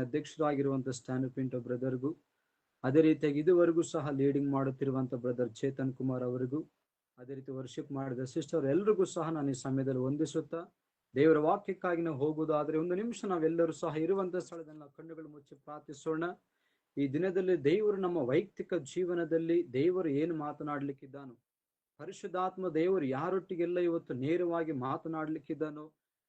ಅಧ್ಯಕ್ಷರಾಗಿರುವಂತ ಸ್ಟ್ಯಾನ್ ಪಿಂಟೋ ಬ್ರದರ್ಗೂ ಅದೇ ರೀತಿಯಾಗಿ ಇದುವರೆಗೂ ಸಹ ಲೀಡಿಂಗ್ ಮಾಡುತ್ತಿರುವಂತ ಬ್ರದರ್ ಚೇತನ್ ಕುಮಾರ್ ಅವರಿಗೂ, ಅದೇ ರೀತಿ ವರ್ಷಿಪ್ ಮಾಡಿದ ಸಿಸ್ಟರ್ ಎಲ್ರಿಗೂ ಸಹ ನಾನು ಈ ಸಮಯದಲ್ಲಿ ವಂದಿಸುತ್ತಾ, ದೇವರ ವಾಕ್ಯಕ್ಕಾಗಿ ನಾವು ಹೋಗುವುದಾದ್ರೆ ಒಂದು ನಿಮಿಷ ನಾವೆಲ್ಲರೂ ಸಹ ಇರುವಂತಹ ಸ್ಥಳದಲ್ಲಿ ನಾವು ಕಣ್ಣುಗಳು ಮುಚ್ಚಿ ಪ್ರಾರ್ಥಿಸೋಣ. ಈ ದಿನದಲ್ಲಿ ದೇವರು ನಮ್ಮ ವೈಯಕ್ತಿಕ ಜೀವನದಲ್ಲಿ ದೇವರು ಏನು ಮಾತನಾಡ್ಲಿಕ್ಕಿದ್ದಾನೋ, ಪರಿಶುದ್ಧಾತ್ಮ ದೇವರು ಯಾರೊಟ್ಟಿಗೆಲ್ಲ ಇವತ್ತು ನೇರವಾಗಿ ಮಾತನಾಡ್ಲಿಕ್ಕಿದ್ದಾನೋ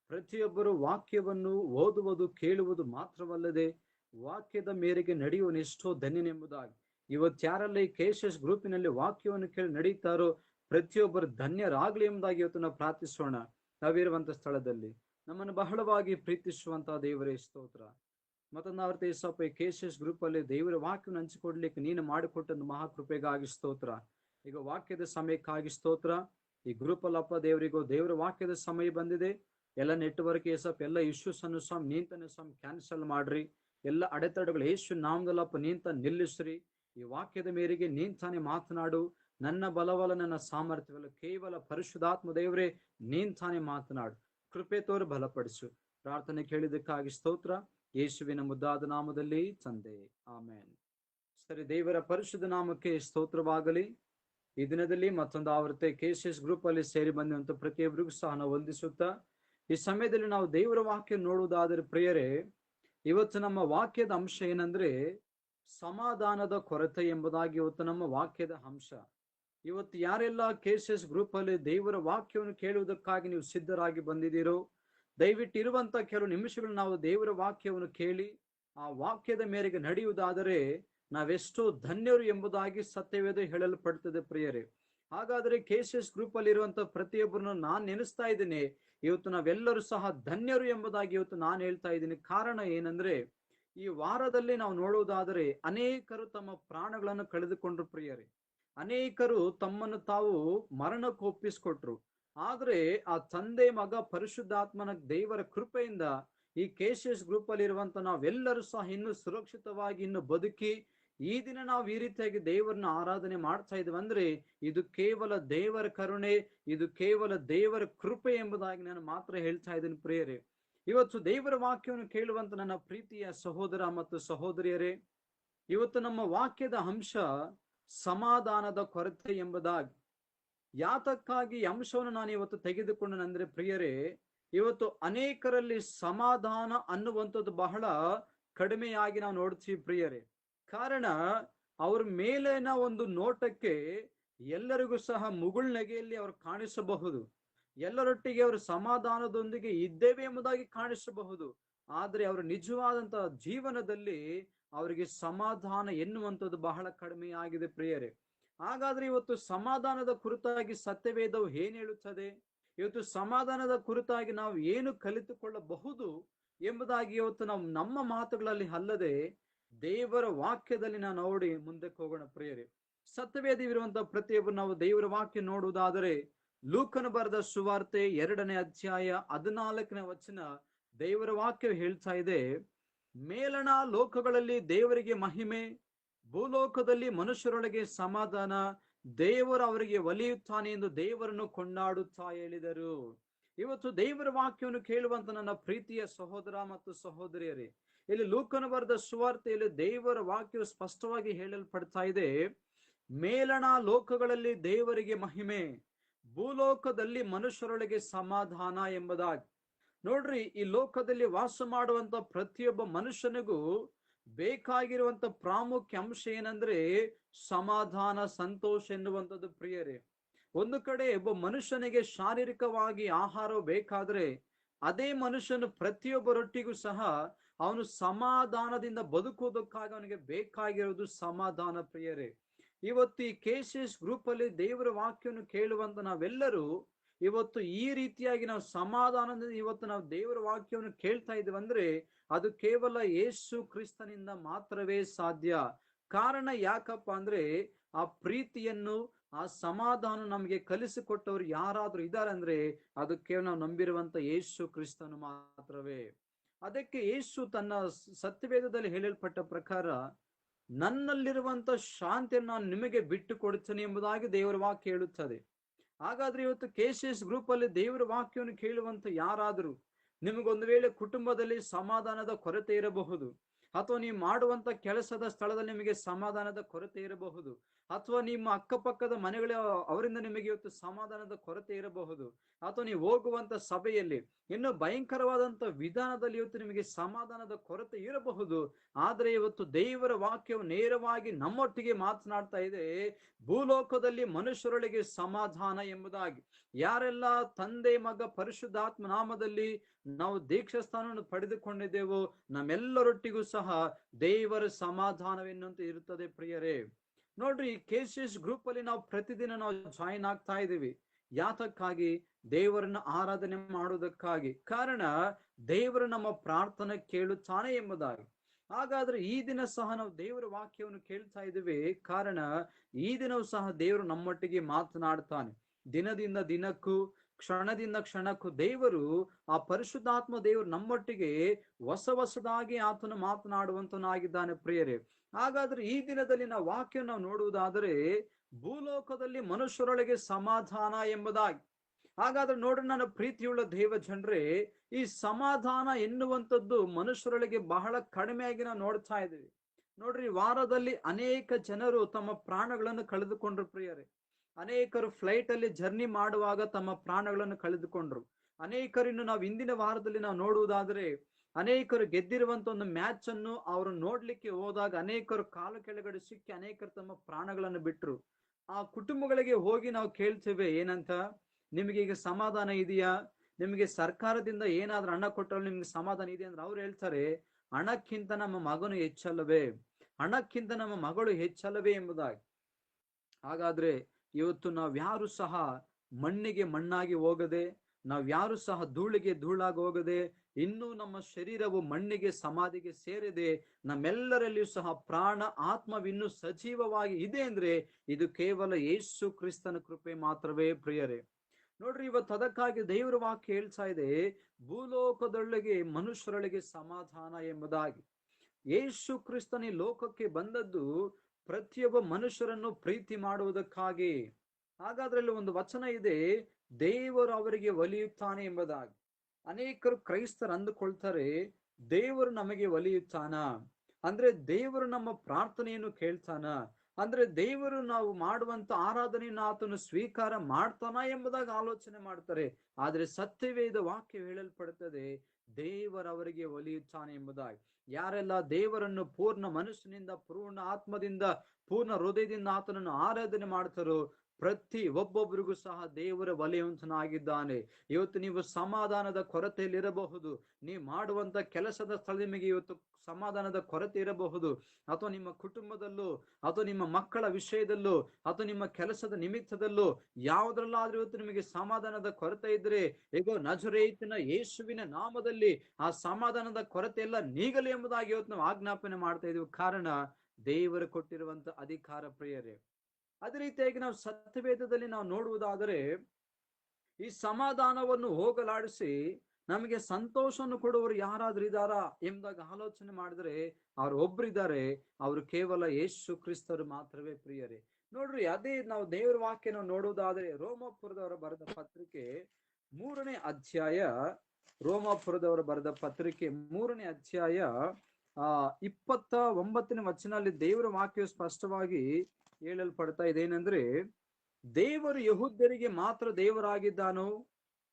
ಪ್ರತಿಯೊಬ್ಬರು ವಾಕ್ಯವನ್ನು ಓದುವುದು, ಕೇಳುವುದು ಮಾತ್ರವಲ್ಲದೆ ವಾಕ್ಯದ ಮೇರೆಗೆ ನಡೆಯುವನೆಷ್ಟೋ ಧನ್ಯನೆಂಬುದಾಗಿ. ಇವತ್ತು ಯಾರೆಲ್ಲ ಈ ಕೇಶಸ್ ಗ್ರೂಪಿನಲ್ಲಿ ವಾಕ್ಯವನ್ನು ಕೇಳಿ ನಡೀತಾರೋ ಪ್ರತಿಯೊಬ್ಬರು ಧನ್ಯರಾಗ್ಲಿ ಎಂಬುದಾಗಿ ಇವತ್ತು ನಾವು ಪ್ರಾರ್ಥಿಸೋಣ. ನಾವಿರುವಂತ ಸ್ಥಳದಲ್ಲಿ ನಮ್ಮನ್ನು ಬಹಳವಾಗಿ ಪ್ರೀತಿಸುವಂತಹ ದೇವರೇ, ಸ್ತೋತ್ರ. ಮತ್ತೊಂದಾವೃತ ಸ್ವಲ್ಪ ಕೇಶಸ್ ಗ್ರೂಪ್ ಅಲ್ಲಿ ದೇವರ ವಾಕ್ಯವನ್ನು ಹಂಚಿಕೊಡ್ಲಿಕ್ಕೆ ನೀನು ಮಾಡಿಕೊಟ್ಟಂತ ಮಹಾಕೃಪೆಗಾಗಿ ಸ್ತೋತ್ರ. ಈಗ ವಾಕ್ಯದ ಸಮಯಕ್ಕಾಗಿ ಸ್ತೋತ್ರ. ಈ ಗ್ರೂಪ್ ಅಲ್ಲಪ್ಪ ದೇವರಿಗೂ ದೇವರ ವಾಕ್ಯದ ಸಮಯ ಬಂದಿದೆ. ಎಲ್ಲ ನೆಟ್ವರ್ಕ್ ಏಸಪ್ ಎಲ್ಲ ಇಶ್ಯೂಸ್ ಅನ್ನು ಸ್ವಾಮಿ ನಿಂತನ ಸ್ವಾಮಿ ಕ್ಯಾನ್ಸಲ್ ಮಾಡ್ರಿ. ಎಲ್ಲ ಅಡೆತಡೆಗಳು ಯೇಸು ನಾಮದಲ್ಲಪ್ಪ ನೀಂತ ನಿಲ್ಲಿಸ್ರಿ. ಈ ವಾಕ್ಯದ ಮೇರೆಗೆ ನೀನ್ ತಾನೇ ಮಾತನಾಡು. ನನ್ನ ಬಲವಲ್ಲ, ನನ್ನ ಸಾಮರ್ಥ್ಯವಲ್ಲ, ಕೇವಲ ಪರಿಶುದ್ಧಾತ್ಮ ದೇವರೇ, ನೀನ್ ತಾನೇ ಮಾತನಾಡು. ಕೃಪೆ ತೋರು ಬಲಪಡಿಸು. ಪ್ರಾರ್ಥನೆ ಕೇಳಿದಕ್ಕಾಗಿ ಸ್ತೋತ್ರ. ಯೇಸುವಿನ ಮುದ್ದಾದ ನಾಮದಲ್ಲಿ ತಂದೆ. ಆಮೇನ್. ಸರಿ, ದೇವರ ಪರಿಶುದ್ಧ ನಾಮಕ್ಕೆ ಸ್ತೋತ್ರವಾಗಲಿ. ಈ ದಿನದಲ್ಲಿ ಮತ್ತೊಂದು ಆವೃತ್ತಿ ಎಸ್ ಗ್ರೂಪ್ ಅಲ್ಲಿ ಸೇರಿ ಬಂದಂತ ಪ್ರತಿಯೊಬ್ಬರಿಗೂ ಸಹ ನಾವು ವಂದಿಸುತ್ತಾ ಈ ಸಮಯದಲ್ಲಿ ನಾವು ದೇವರ ವಾಕ್ಯ ನೋಡುವುದಾದರೆ ಪ್ರಿಯರೇ, ಇವತ್ತು ನಮ್ಮ ವಾಕ್ಯದ ಅಂಶ ಏನಂದ್ರೆ ಸಮಾಧಾನದ ಕೊರತೆ ಎಂಬುದಾಗಿ ಇವತ್ತು ನಮ್ಮ ವಾಕ್ಯದ ಅಂಶ. ಇವತ್ತು ಯಾರೆಲ್ಲ ಕೆ ಸಿ ಎಸ್ ಗ್ರೂಪ್ ಅಲ್ಲಿ ದೇವರ ವಾಕ್ಯವನ್ನು ಕೇಳುವುದಕ್ಕಾಗಿ ನೀವು ಸಿದ್ಧರಾಗಿ ಬಂದಿದ್ದೀರೋ ದಯವಿಟ್ಟು ಇರುವಂತ ಕೆಲವು ನಿಮಿಷಗಳು ನಾವು ದೇವರ ವಾಕ್ಯವನ್ನು ಕೇಳಿ, ಆ ವಾಕ್ಯದ ಮೇರೆಗೆ ನಡೆಯುವುದಾದರೆ ನಾವೆಷ್ಟೋ ಧನ್ಯರು ಎಂಬುದಾಗಿ ಸತ್ಯವೇದ ಹೇಳಲ್ಪಡ್ತದೆ ಪ್ರಿಯರೇ. ಹಾಗಾದ್ರೆ ಕೇಸಸ್ ಗ್ರೂಪ್ ಅಲ್ಲಿ ಇರುವಂತ ಪ್ರತಿಯೊಬ್ಬರನ್ನು ನಾನು ನೆನೆಸ್ತಾ ಇದ್ದೀನಿ. ಇವತ್ತು ನಾವೆಲ್ಲರೂ ಸಹ ಧನ್ಯರು ಎಂಬುದಾಗಿ ಇವತ್ತು ನಾನು ಹೇಳ್ತಾ ಇದ್ದೀನಿ. ಕಾರಣ ಏನಂದ್ರೆ, ಈ ವಾರದಲ್ಲಿ ನಾವು ನೋಡುವುದಾದರೆ ಅನೇಕರು ತಮ್ಮ ಪ್ರಾಣಗಳನ್ನು ಕಳೆದುಕೊಂಡ್ರು ಪ್ರಿಯರೇ. ಅನೇಕರು ತಮ್ಮನ್ನು ತಾವು ಮರಣಕ್ಕೆ ಒಪ್ಪಿಸ್ಕೊಟ್ರು. ಆದ್ರೆ ಆ ತಂದೆ ಮಗ ಪರಿಶುದ್ಧಾತ್ಮನ ದೇವರ ಕೃಪೆಯಿಂದ ಈ ಕೇಶಸ್ ಗ್ರೂಪ್ ಅಲ್ಲಿ ಇರುವಂತ ನಾವೆಲ್ಲರೂ ಸಹ ಇನ್ನು ಸುರಕ್ಷಿತವಾಗಿ ಇನ್ನು ಬದುಕಿ ಈ ದಿನ ನಾವು ಈ ರೀತಿಯಾಗಿ ದೇವರನ್ನ ಆರಾಧನೆ ಮಾಡ್ತಾ ಇದ್ವಿ ಅಂದ್ರೆ ಇದು ಕೇವಲ ದೇವರ ಕರುಣೆ, ಇದು ಕೇವಲ ದೇವರ ಕೃಪೆ ಎಂಬುದಾಗಿ ನಾನು ಮಾತ್ರ ಹೇಳ್ತಾ ಇದ್ದೀನಿ ಪ್ರಿಯರೇ. ಇವತ್ತು ದೇವರ ವಾಕ್ಯವನ್ನು ಕೇಳುವಂತ ನನ್ನ ಪ್ರೀತಿಯ ಸಹೋದರ ಮತ್ತು ಸಹೋದರಿಯರೇ, ಇವತ್ತು ನಮ್ಮ ವಾಕ್ಯದ ಅಂಶ ಸಮಾಧಾನದ ಕೊರತೆ ಎಂಬುದಾಗಿ. ಯಾತಕ್ಕಾಗಿ ಅಂಶವನ್ನು ನಾನು ಇವತ್ತು ತೆಗೆದುಕೊಂಡನಂದ್ರೆ ಪ್ರಿಯರೇ, ಇವತ್ತು ಅನೇಕರಲ್ಲಿ ಸಮಾಧಾನ ಅನ್ನುವಂಥದ್ದು ಬಹಳ ಕಡಿಮೆಯಾಗಿ ನಾವು ನೋಡ್ತೀವಿ ಪ್ರಿಯರೇ. ಕಾರಣ ಅವ್ರ ಮೇಲಿನ ಒಂದು ನೋಟಕ್ಕೆ ಎಲ್ಲರಿಗೂ ಸಹ ಮುಗುಳ್ನಗೆಯಲ್ಲಿ ಅವರು ಕಾಣಿಸಬಹುದು. ಎಲ್ಲರೊಟ್ಟಿಗೆ ಅವರು ಸಮಾಧಾನದೊಂದಿಗೆ ಇದ್ದೇವೆ ಎಂಬುದಾಗಿ ಕಾಣಿಸಬಹುದು. ಆದ್ರೆ ಅವರ ನಿಜವಾದಂತಹ ಜೀವನದಲ್ಲಿ ಅವರಿಗೆ ಸಮಾಧಾನ ಎನ್ನುವಂಥದ್ದು ಬಹಳ ಕಡಿಮೆ ಆಗಿದೆ ಪ್ರಿಯರೇ. ಹಾಗಾದ್ರೆ ಇವತ್ತು ಸಮಾಧಾನದ ಕುರಿತಾಗಿ ಸತ್ಯವೇದವು ಏನ್ ಹೇಳುತ್ತದೆ? ಇವತ್ತು ಸಮಾಧಾನದ ಕುರಿತಾಗಿ ನಾವು ಏನು ಕಲಿತುಕೊಳ್ಳಬಹುದು ಎಂಬುದಾಗಿ ಇವತ್ತು ನಾವು ನಮ್ಮ ಮಾತುಗಳಲ್ಲಿ ಅಲ್ಲದೆ ದೇವರ ವಾಕ್ಯದಲ್ಲಿ ನಾವು ನೋಡಿ ಮುಂದಕ್ಕೆ ಹೋಗೋಣ ಪ್ರಿಯರೇ. ಸತ್ಯವೇದವಿರುವಂತಹ ಪ್ರತಿಯೊಬ್ಬರು ನಾವು ದೇವರ ವಾಕ್ಯ ನೋಡುವುದಾದರೆ, ಲೂಕನ ಬರೆದ ಸುವಾರ್ತೆ ಎರಡನೇ ಅಧ್ಯಾಯ ಹದಿನಾಲ್ಕನೇ ವಚನ ದೇವರ ವಾಕ್ಯ ಹೇಳ್ತಾ ಇದೆ, ಮೇಲಣ ಲೋಕಗಳಲ್ಲಿ ದೇವರಿಗೆ ಮಹಿಮೆ, ಭೂಲೋಕದಲ್ಲಿ ಮನುಷ್ಯರೊಳಗೆ ಸಮಾಧಾನ, ದೇವರು ಅವರಿಗೆ ಒಲಿಯುತ್ತಾನೆ ಎಂದು ದೇವರನ್ನು ಕೊಂಡಾಡುತ್ತಾ ಹೇಳಿದರು. ಇವತ್ತು ದೇವರ ವಾಕ್ಯವನ್ನು ಕೇಳುವಂತ ನನ್ನ ಪ್ರೀತಿಯ ಸಹೋದರ ಮತ್ತು ಸಹೋದರಿಯರೇ ಇಲ್ಲಿ ಲೂಕನ ಬರೆದ ಸುವಾರ್ತೆಯಲ್ಲಿ ದೇವರ ವಾಕ್ಯವು ಸ್ಪಷ್ಟವಾಗಿ ಹೇಳಲ್ಪಡ್ತಾ ಇದೆ, ಮೇಲಣ ಲೋಕಗಳಲ್ಲಿ ದೇವರಿಗೆ ಮಹಿಮೆ, ಭೂಲೋಕದಲ್ಲಿ ಮನುಷ್ಯರೊಳಗೆ ಸಮಾಧಾನ ಎಂಬುದಾಗಿ. ನೋಡ್ರಿ, ಈ ಲೋಕದಲ್ಲಿ ವಾಸ ಮಾಡುವಂತ ಪ್ರತಿಯೊಬ್ಬ ಮನುಷ್ಯನಿಗೂ ಬೇಕಾಗಿರುವಂತ ಪ್ರಾಮುಖ್ಯ ಅಂಶ ಏನಂದ್ರೆ ಸಮಾಧಾನ, ಸಂತೋಷ ಎನ್ನುವಂಥದ್ದು ಪ್ರಿಯರೇ. ಒಂದು ಕಡೆ ಒಬ್ಬ ಮನುಷ್ಯನಿಗೆ ಶಾರೀರಿಕವಾಗಿ ಆಹಾರ ಬೇಕಾದ್ರೆ, ಅದೇ ಮನುಷ್ಯನು ಪ್ರತಿಯೊಬ್ಬರೊಟ್ಟಿಗೂ ಸಹ ಅವನು ಸಮಾಧಾನದಿಂದ ಬದುಕುವುದಕ್ಕಾಗಿ ಅವನಿಗೆ ಬೇಕಾಗಿರುವುದು ಸಮಾಧಾನ ಪ್ರಿಯರೇ. ಇವತ್ತು ಈ ಕೇಸಸ್ ಗ್ರೂಪ್ ಅಲ್ಲಿ ದೇವರ ವಾಕ್ಯವನ್ನು ಕೇಳುವಂತ ನಾವೆಲ್ಲರೂ ಇವತ್ತು ಈ ರೀತಿಯಾಗಿ ನಾವು ಸಮಾಧಾನದಿಂದ ಇವತ್ತು ನಾವು ದೇವರ ವಾಕ್ಯವನ್ನು ಕೇಳ್ತಾ ಇದ್ದೀವಂದ್ರೆ ಅದು ಕೇವಲ ಯೇಸು ಕ್ರಿಸ್ತನಿಂದ ಮಾತ್ರವೇ ಸಾಧ್ಯ. ಕಾರಣ ಯಾಕಪ್ಪ ಅಂದ್ರೆ ಆ ಪ್ರೀತಿಯನ್ನು, ಆ ಸಮಾಧಾನ ನಮಗೆ ಕಲಿಸಿಕೊಟ್ಟವರು ಯಾರಾದ್ರೂ ಇದ್ದಾರೆ ಅಂದ್ರೆ ಅದು ಕೇವಲ ನಾವು ನಂಬಿರುವಂತ ಯೇಸು ಕ್ರಿಸ್ತನು ಮಾತ್ರವೇ. ಅದಕ್ಕೆ ಯೇಸು ತನ್ನ ಸತ್ಯವೇದದಲ್ಲಿ ಹೇಳಲ್ಪಟ್ಟ ಪ್ರಕಾರ, ನನ್ನಲ್ಲಿರುವಂತ ಶಾಂತಿಯನ್ನು ನಾನು ನಿಮಗೆ ಬಿಟ್ಟು ಕೊಡುತ್ತೇನೆ ಎಂಬುದಾಗಿ ದೇವರ ವಾಕ್ಯ ಹೇಳುತ್ತದೆ. ಹಾಗಾದ್ರೆ ಇವತ್ತು ಕೇಸಸ್ ಗ್ರೂಪ್ ಅಲ್ಲಿ ದೇವರ ವಾಕ್ಯವನ್ನು ಕೇಳುವಂತ ಯಾರಾದರೂ, ನಿಮಗೊಂದು ವೇಳೆ ಕುಟುಂಬದಲ್ಲಿ ಸಮಾಧಾನದ ಕೊರತೆ ಇರಬಹುದು, ಅಥವಾ ನೀವು ಮಾಡುವಂತ ಕೆಲಸದ ಸ್ಥಳದಲ್ಲಿ ನಿಮಗೆ ಸಮಾಧಾನದ ಕೊರತೆ ಇರಬಹುದು ಅಥವಾ ನಿಮ್ಮ ಅಕ್ಕಪಕ್ಕದ ಮನೆಗಳ ಅವರಿಂದ ನಿಮಗೆ ಇವತ್ತು ಸಮಾಧಾನದ ಕೊರತೆ ಇರಬಹುದು. ಅಥವಾ ನೀವು ಹೋಗುವಂತ ಸಭೆಯಲ್ಲಿ ಇನ್ನೂ ಭಯಂಕರವಾದಂತ ವಿಧಾನದಲ್ಲಿ ಇವತ್ತು ನಿಮಗೆ ಸಮಾಧಾನದ ಕೊರತೆ ಇರಬಹುದು. ಆದರೆ ಇವತ್ತು ದೇವರ ವಾಕ್ಯವು ನೇರವಾಗಿ ನಮ್ಮೊಟ್ಟಿಗೆ ಮಾತನಾಡ್ತಾ ಇದೆ, ಭೂಲೋಕದಲ್ಲಿ ಮನುಷ್ಯರೊಳಗೆ ಸಮಾಧಾನ ಎಂಬುದಾಗಿ. ಯಾರೆಲ್ಲ ತಂದೆ, ಮಗ, ಪರಿಶುದ್ಧಾತ್ಮ ನಾಮದಲ್ಲಿ ನಾವು ದೀಕ್ಷಾ ಸ್ಥಾನವನ್ನು ಪಡೆದುಕೊಂಡಿದ್ದೇವೋ, ನಮ್ಮೆಲ್ಲರೊಟ್ಟಿಗೂ ಸಹ ದೇವರ ಸಮಾಧಾನವೆನ್ನುವಂತೆ ಇರುತ್ತದೆ ಪ್ರಿಯರೇ. ನೋಡ್ರಿ ಕೆ ಸಿ ಗ್ರೂಪ್ ಅಲ್ಲಿ ನಾವು ಪ್ರತಿದಿನ ನಾವು ಜಾಯಿನ್ ಆಗ್ತಾ ಇದೀವಿ ಯಾತಕ್ಕಾಗಿ? ದೇವರನ್ನ ಆರಾಧನೆ ಮಾಡುವುದಕ್ಕಾಗಿ. ಕಾರಣ, ದೇವರು ನಮ್ಮ ಪ್ರಾರ್ಥನೆ ಕೇಳುತ್ತಾನೆ ಎಂಬುದಾಗಿ. ಹಾಗಾದ್ರೆ ಈ ದಿನ ಸಹ ನಾವು ದೇವರ ವಾಕ್ಯವನ್ನು ಕೇಳ್ತಾ ಇದ್ದೀವಿ. ಕಾರಣ, ಈ ದಿನವೂ ಸಹ ದೇವರು ನಮ್ಮೊಟ್ಟಿಗೆ ಮಾತನಾಡ್ತಾನೆ. ದಿನದಿಂದ ದಿನಕ್ಕೂ, ಕ್ಷಣದಿಂದ ಕ್ಷಣಕ್ಕೂ ದೇವರು, ಆ ಪರಿಶುದ್ಧಾತ್ಮ ದೇವರು ನಮ್ಮೊಟ್ಟಿಗೆ ಹೊಸ ಹೊಸದಾಗಿ ಆತನು ಮಾತನಾಡುವಂತನಾಗಿದ್ದಾನೆ ಪ್ರಿಯರೇ. ಹಾಗಾದ್ರೆ ಈ ದಿನದಲ್ಲಿ ನಾವು ವಾಕ್ಯ ನಾವು ನೋಡುವುದಾದರೆ, ಭೂಲೋಕದಲ್ಲಿ ಮನುಷ್ಯರೊಳಗೆ ಸಮಾಧಾನ ಎಂಬುದಾಗಿ. ಹಾಗಾದ್ರೆ ನೋಡ್ರಿ ನನ್ನ ಪ್ರೀತಿಯುಳ್ಳ ದೇವ ಜನರೇ ಈ ಸಮಾಧಾನ ಎನ್ನುವಂಥದ್ದು ಮನುಷ್ಯರೊಳಗೆ ಬಹಳ ಕಡಿಮೆಯಾಗಿ ನಾವು ನೋಡ್ತಾ ಇದ್ದೀವಿ. ನೋಡ್ರಿ, ವಾರದಲ್ಲಿ ಅನೇಕ ಜನರು ತಮ್ಮ ಪ್ರಾಣಗಳನ್ನು ಕಳೆದುಕೊಂಡ್ರು ಪ್ರಿಯರೇ. ಅನೇಕರು ಫ್ಲೈಟ್ ಅಲ್ಲಿ ಜರ್ನಿ ಮಾಡುವಾಗ ತಮ್ಮ ಪ್ರಾಣಗಳನ್ನು ಕಳೆದುಕೊಂಡ್ರು. ಅನೇಕರು ಇನ್ನು ನಾವು ಇಂದಿನ ವಾರದಲ್ಲಿ ನಾವು ನೋಡುವುದಾದ್ರೆ ಅನೇಕರು ಗೆದ್ದಿರುವಂತ ಒಂದು ಮ್ಯಾಚ್ ಅನ್ನು ಅವರು ನೋಡ್ಲಿಕ್ಕೆ ಹೋದಾಗ ಅನೇಕರು ಕಾಲು ಕೆಳಗಡೆ ಸಿಕ್ಕಿ ಅನೇಕರು ತಮ್ಮ ಪ್ರಾಣಗಳನ್ನು ಬಿಟ್ರು. ಆ ಕುಟುಂಬಗಳಿಗೆ ಹೋಗಿ ನಾವು ಕೇಳ್ತೇವೆ ಏನಂತ? ನಿಮಗೆ ಈಗ ಸಮಾಧಾನ ಇದೆಯಾ? ನಿಮಗೆ ಸರ್ಕಾರದಿಂದ ಏನಾದ್ರೂ ಹಣ ಕೊಟ್ಟರೆ ನಿಮ್ಗೆ ಸಮಾಧಾನ ಇದೆ ಅಂದ್ರೆ ಅವ್ರು ಹೇಳ್ತಾರೆ, ಹಣಕ್ಕಿಂತ ನಮ್ಮ ಮಗನು ಹೆಚ್ಚಲ್ಲವೇ? ಹಣಕ್ಕಿಂತ ನಮ್ಮ ಮಗಳು ಹೆಚ್ಚಲ್ಲವೇ ಎಂಬುದಾಗಿ. ಹಾಗಾದ್ರೆ ಇವತ್ತು ನಾವ್ಯಾರು ಸಹ ಮಣ್ಣಿಗೆ ಮಣ್ಣಾಗಿ ಹೋಗದೆ ನಾವ್ಯಾರು ಸಹ ಧೂಳಿಗೆ ಧೂಳಾಗಿ ಹೋಗದೆ ಇನ್ನೂ ನಮ್ಮ ಶರೀರವು ಮಣ್ಣಿಗೆ ಸಮಾಧಿಗೆ ಸೇರಿದೆ. ನಮ್ಮೆಲ್ಲರಲ್ಲಿಯೂ ಸಹ ಪ್ರಾಣ, ಆತ್ಮವಿನ್ನೂ ಸಜೀವವಾಗಿ ಇದೆ ಅಂದ್ರೆ ಇದು ಕೇವಲ ಯೇಸು ಕ್ರಿಸ್ತನ ಕೃಪೆ ಮಾತ್ರವೇ ಪ್ರಿಯರೇ. ನೋಡ್ರಿ, ಇವತ್ತು ಅದಕ್ಕಾಗಿ ದೇವರ ವಾಕ್ಯ ಹೇಳ್ತಾ ಇದೆ, ಭೂಲೋಕದೊಳಗೆ ಮನುಷ್ಯರೊಳಗೆ ಸಮಾಧಾನ ಎಂಬುದಾಗಿ. ಯೇಸು ಕ್ರಿಸ್ತನ ಲೋಕಕ್ಕೆ ಬಂದದ್ದು ಪ್ರತಿಯೊಬ್ಬ ಮನುಷ್ಯರನ್ನು ಪ್ರೀತಿ ಮಾಡುವುದಕ್ಕಾಗಿ. ಹಾಗಾದ್ರಲ್ಲಿ ಒಂದು ವಚನ ಇದೆ, ದೇವರು ಅವರಿಗೆ ಒಲಿಯುತ್ತಾನೆ ಎಂಬುದಾಗಿ. ಅನೇಕರು ಕ್ರೈಸ್ತರು ಅಂದುಕೊಳ್ತಾರೆ, ದೇವರು ನಮಗೆ ಒಲಿಯುತ್ತಾನ? ಅಂದ್ರೆ ದೇವರು ನಮ್ಮ ಪ್ರಾರ್ಥನೆಯನ್ನು ಕೇಳ್ತಾನ? ಅಂದ್ರೆ ದೇವರು ನಾವು ಮಾಡುವಂತ ಆರಾಧನೆಯನ್ನು ಆತನು ಸ್ವೀಕಾರ ಮಾಡ್ತಾನ ಎಂಬುದಾಗಿ ಆಲೋಚನೆ ಮಾಡ್ತಾರೆ. ಆದ್ರೆ ಸತ್ಯವೇದ ವಾಕ್ಯ ಹೇಳಲ್ಪಡುತ್ತದೆ ದೇವರವರಿಗೆ ಒಲಿಯುತ್ತಾನೆ ಎಂಬುದಾಗಿ. ಯಾರೆಲ್ಲ ದೇವರನ್ನು ಪೂರ್ಣ ಮನಸ್ಸಿನಿಂದ, ಪೂರ್ಣ ಆತ್ಮದಿಂದ, ಪೂರ್ಣ ಹೃದಯದಿಂದ ಆತನನ್ನು ಆರಾಧನೆ ಮಾಡ್ತಾರೋ ಪ್ರತಿ ಒಬ್ಬೊಬ್ಬರಿಗೂ ಸಹ ದೇವರ ವಲಯವಂತನಾಗಿದ್ದಾನೆ. ಇವತ್ತು ನೀವು ಸಮಾಧಾನದ ಕೊರತೆಯಲ್ಲಿರಬಹುದು. ನೀವು ಮಾಡುವಂತ ಕೆಲಸದ ಸ್ಥಳ ನಿಮಗೆ ಇವತ್ತು ಸಮಾಧಾನದ ಕೊರತೆ ಇರಬಹುದು. ಅಥವಾ ನಿಮ್ಮ ಕುಟುಂಬದಲ್ಲೂ, ಅಥವಾ ನಿಮ್ಮ ಮಕ್ಕಳ ವಿಷಯದಲ್ಲೂ, ಅಥವಾ ನಿಮ್ಮ ಕೆಲಸದ ನಿಮಿತ್ತದಲ್ಲೂ, ಯಾವುದ್ರಲ್ಲಾದ್ರೂ ಇವತ್ತು ನಿಮಗೆ ಸಮಾಧಾನದ ಕೊರತೆ ಇದ್ರೆ ಹೇಗೋ ನಜರೇತಿನ ಯೇಸುವಿನ ನಾಮದಲ್ಲಿ ಆ ಸಮಾಧಾನದ ಕೊರತೆ ಎಲ್ಲ ನೀಗಲಿ ಎಂಬುದಾಗಿ ಇವತ್ತು ನಾವು ಆಜ್ಞಾಪನೆ ಮಾಡ್ತಾ ಇದೀವಿ. ಕಾರಣ, ದೇವರು ಕೊಟ್ಟಿರುವಂತ ಅಧಿಕಾರ ಪ್ರಿಯರೇ ಅದೇ ರೀತಿಯಾಗಿ ನಾವು ಸತ್ಯವೇದದಲ್ಲಿ ನಾವು ನೋಡುವುದಾದರೆ ಈ ಸಮಾಧಾನವನ್ನು ಹೋಗಲಾಡಿಸಿ ನಮಗೆ ಸಂತೋಷವನ್ನು ಕೊಡುವರು ಯಾರಾದ್ರೂ ಇದ್ದಾರಾ ಎಂಬುದಾಗಿ ಆಲೋಚನೆ ಮಾಡಿದ್ರೆ ಅವ್ರು ಒಬ್ರಿದ್ದಾರೆ, ಅವರು ಕೇವಲ ಯೇಸು ಕ್ರಿಸ್ತರು ಮಾತ್ರವೇ ಪ್ರಿಯರೇ. ನೋಡ್ರಿ, ಅದೇ ನಾವು ದೇವರ ವಾಕ್ಯನ ನೋಡುವುದಾದ್ರೆ ರೋಮಾಪುರದವರ ಬರೆದ ಪತ್ರಿಕೆ ಮೂರನೇ ಅಧ್ಯಾಯ, ರೋಮಾಪುರದವರ ಬರೆದ ಪತ್ರಿಕೆ ಮೂರನೇ ಅಧ್ಯಾಯ, ಆ, ಇಪ್ಪತ್ತ ಒಂಬತ್ತನೇ ವಚನಲ್ಲಿ ದೇವರ ವಾಕ್ಯವು ಸ್ಪಷ್ಟವಾಗಿ ಹೇಳಲ್ಪಡ್ತಾ ಇದೆ ಏನಂದ್ರೆ ದೇವರು ಯಹುದ್ಯರಿಗೆ ಮಾತ್ರ ದೇವರಾಗಿದ್ದಾನೋ,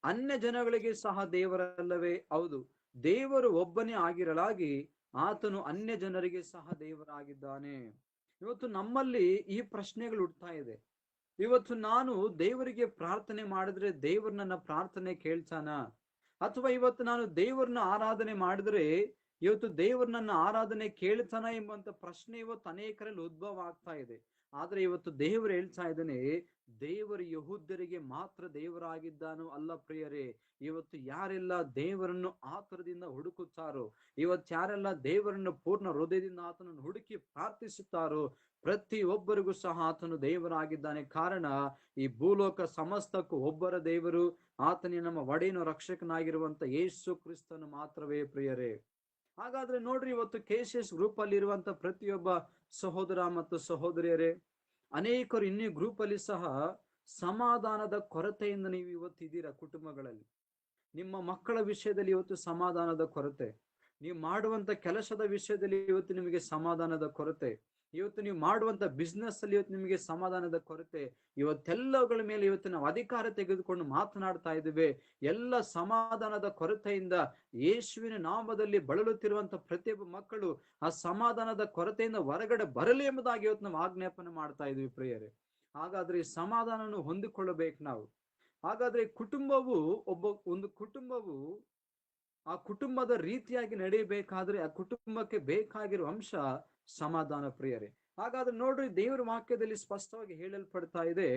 ಅನ್ಯ ಜನಗಳಿಗೆ ಸಹ ದೇವರಲ್ಲವೇ? ಹೌದು. ದೇವರು ಒಬ್ಬನೇ ಆಗಿರಲಾಗಿ ಆತನು ಅನ್ಯ ಜನರಿಗೆ ಸಹ ದೇವರಾಗಿದ್ದಾನೆ. ಇವತ್ತು ನಮ್ಮಲ್ಲಿ ಈ ಪ್ರಶ್ನೆಗಳು ಹುಡ್ತಾ ಇದೆ. ಇವತ್ತು ನಾನು ದೇವರಿಗೆ ಪ್ರಾರ್ಥನೆ ಮಾಡಿದ್ರೆ ದೇವರು ನನ್ನ ಪ್ರಾರ್ಥನೆ ಕೇಳ್ತಾನ? ಅಥವಾ ಇವತ್ತು ನಾನು ದೇವರನ್ನ ಆರಾಧನೆ ಮಾಡಿದ್ರೆ ಇವತ್ತು ದೇವರು ನನ್ನ ಆರಾಧನೆ ಕೇಳ್ತಾನ ಎಂಬಂತ ಪ್ರಶ್ನೆ ಇವತ್ತು ಅನೇಕರಲ್ಲಿ ಉದ್ಭವ ಆಗ್ತಾ ಇದೆ. ಆದ್ರೆ ಇವತ್ತು ದೇವರು ಹೇಳ್ತಾ ಇದ್ದಾನೆ, ದೇವರು ಯಹೂದ್ಯರಿಗೆ ಮಾತ್ರ ದೇವರಾಗಿದ್ದಾನೋ ಅಲ್ಲ ಪ್ರಿಯರೇ, ಇವತ್ತು ಯಾರೆಲ್ಲ ದೇವರನ್ನು ಆತರದಿಂದ ಹುಡುಕುತ್ತಾರೋ, ಇವತ್ತು ಯಾರೆಲ್ಲ ದೇವರನ್ನು ಪೂರ್ಣ ಹೃದಯದಿಂದ ಆತನನ್ನು ಹುಡುಕಿ ಪ್ರಾರ್ಥಿಸುತ್ತಾರೋ ಪ್ರತಿ ಒಬ್ಬರಿಗೂ ಸಹ ಆತನು ದೇವರಾಗಿದ್ದಾನೆ. ಕಾರಣ, ಈ ಭೂಲೋಕ ಸಮಸ್ತಕ್ಕೂ ಒಬ್ಬರ ದೇವರು, ಆತನೇ ನಮ್ಮ ಒಡೆಯನು ರಕ್ಷಕನಾಗಿರುವಂತ ಯೇಸು ಕ್ರಿಸ್ತನು ಮಾತ್ರವೇ ಪ್ರಿಯರೇ. ಹಾಗಾದ್ರೆ ನೋಡ್ರಿ ಇವತ್ತು ಕೆ ಸಿ ಎಸ್ ಗ್ರೂಪ್ ಅಲ್ಲಿ ಇರುವಂತ ಪ್ರತಿಯೊಬ್ಬ ಸಹೋದರ ಮತ್ತು ಸಹೋದರಿಯರೇ, ಅನೇಕರು ಇನ್ನೇ ಗ್ರೂಪ್ ಅಲ್ಲಿ ಸಹ ಸಮಾಧಾನದ ಕೊರತೆಯಿಂದ ನೀವು ಇವತ್ತು ಇದ್ದೀರಾ ಕುಟುಂಬಗಳಲ್ಲಿ? ನಿಮ್ಮ ಮಕ್ಕಳ ವಿಷಯದಲ್ಲಿ ಇವತ್ತು ಸಮಾಧಾನದ ಕೊರತೆ, ನೀವು ಮಾಡುವಂತ ಕೆಲಸದ ವಿಷಯದಲ್ಲಿ ಇವತ್ತು ನಿಮಗೆ ಸಮಾಧಾನದ ಕೊರತೆ ಇವತ್ತು ನೀವು ಮಾಡುವಂತ ಬಿಸ್ನೆಸ್ ಅಲ್ಲಿ ಇವತ್ತು ನಿಮಗೆ ಸಮಾಧಾನದ ಕೊರತೆ. ಇವತ್ತೆಲ್ಲವುಗಳ ಮೇಲೆ ಇವತ್ತು ನಾವು ಅಧಿಕಾರ ತೆಗೆದುಕೊಂಡು ಮಾತನಾಡ್ತಾ ಇದ್ದೇವೆ. ಎಲ್ಲ ಸಮಾಧಾನದ ಕೊರತೆಯಿಂದ ಯೇಸುವಿನ ನಾಮದಲ್ಲಿ ಬಳಲುತ್ತಿರುವಂತ ಪ್ರತಿಯೊಬ್ಬ ಮಕ್ಕಳು ಆ ಸಮಾಧಾನದ ಕೊರತೆಯಿಂದ ಹೊರಗಡೆ ಬರಲಿ ಎಂಬುದಾಗಿ ಇವತ್ತು ನಾವು ಆಜ್ಞಾಪನೆ ಮಾಡ್ತಾ ಇದ್ವಿ ಪ್ರಿಯರೇ. ಹಾಗಾದ್ರೆ ಸಮಾಧಾನವನ್ನು ಹೊಂದಿಕೊಳ್ಳಬೇಕು ನಾವು. ಹಾಗಾದ್ರೆ ಕುಟುಂಬವು ಒಬ್ಬ, ಒಂದು ಕುಟುಂಬವು ಆ ಕುಟುಂಬದ ರೀತಿಯಾಗಿ ನಡೆಯಬೇಕಾದ್ರೆ ಆ ಕುಟುಂಬಕ್ಕೆ ಬೇಕಾಗಿರುವ ಅಂಶ ಸಮಾಧಾನ ಪ್ರಿಯರೇ. ಹಾಗಾದ್ರೆ ನೋಡ್ರಿ, ದೇವರ ವಾಕ್ಯದಲ್ಲಿ ಸ್ಪಷ್ಟವಾಗಿ ಹೇಳಲ್ಪಡ್ತಾ ಇದೆ,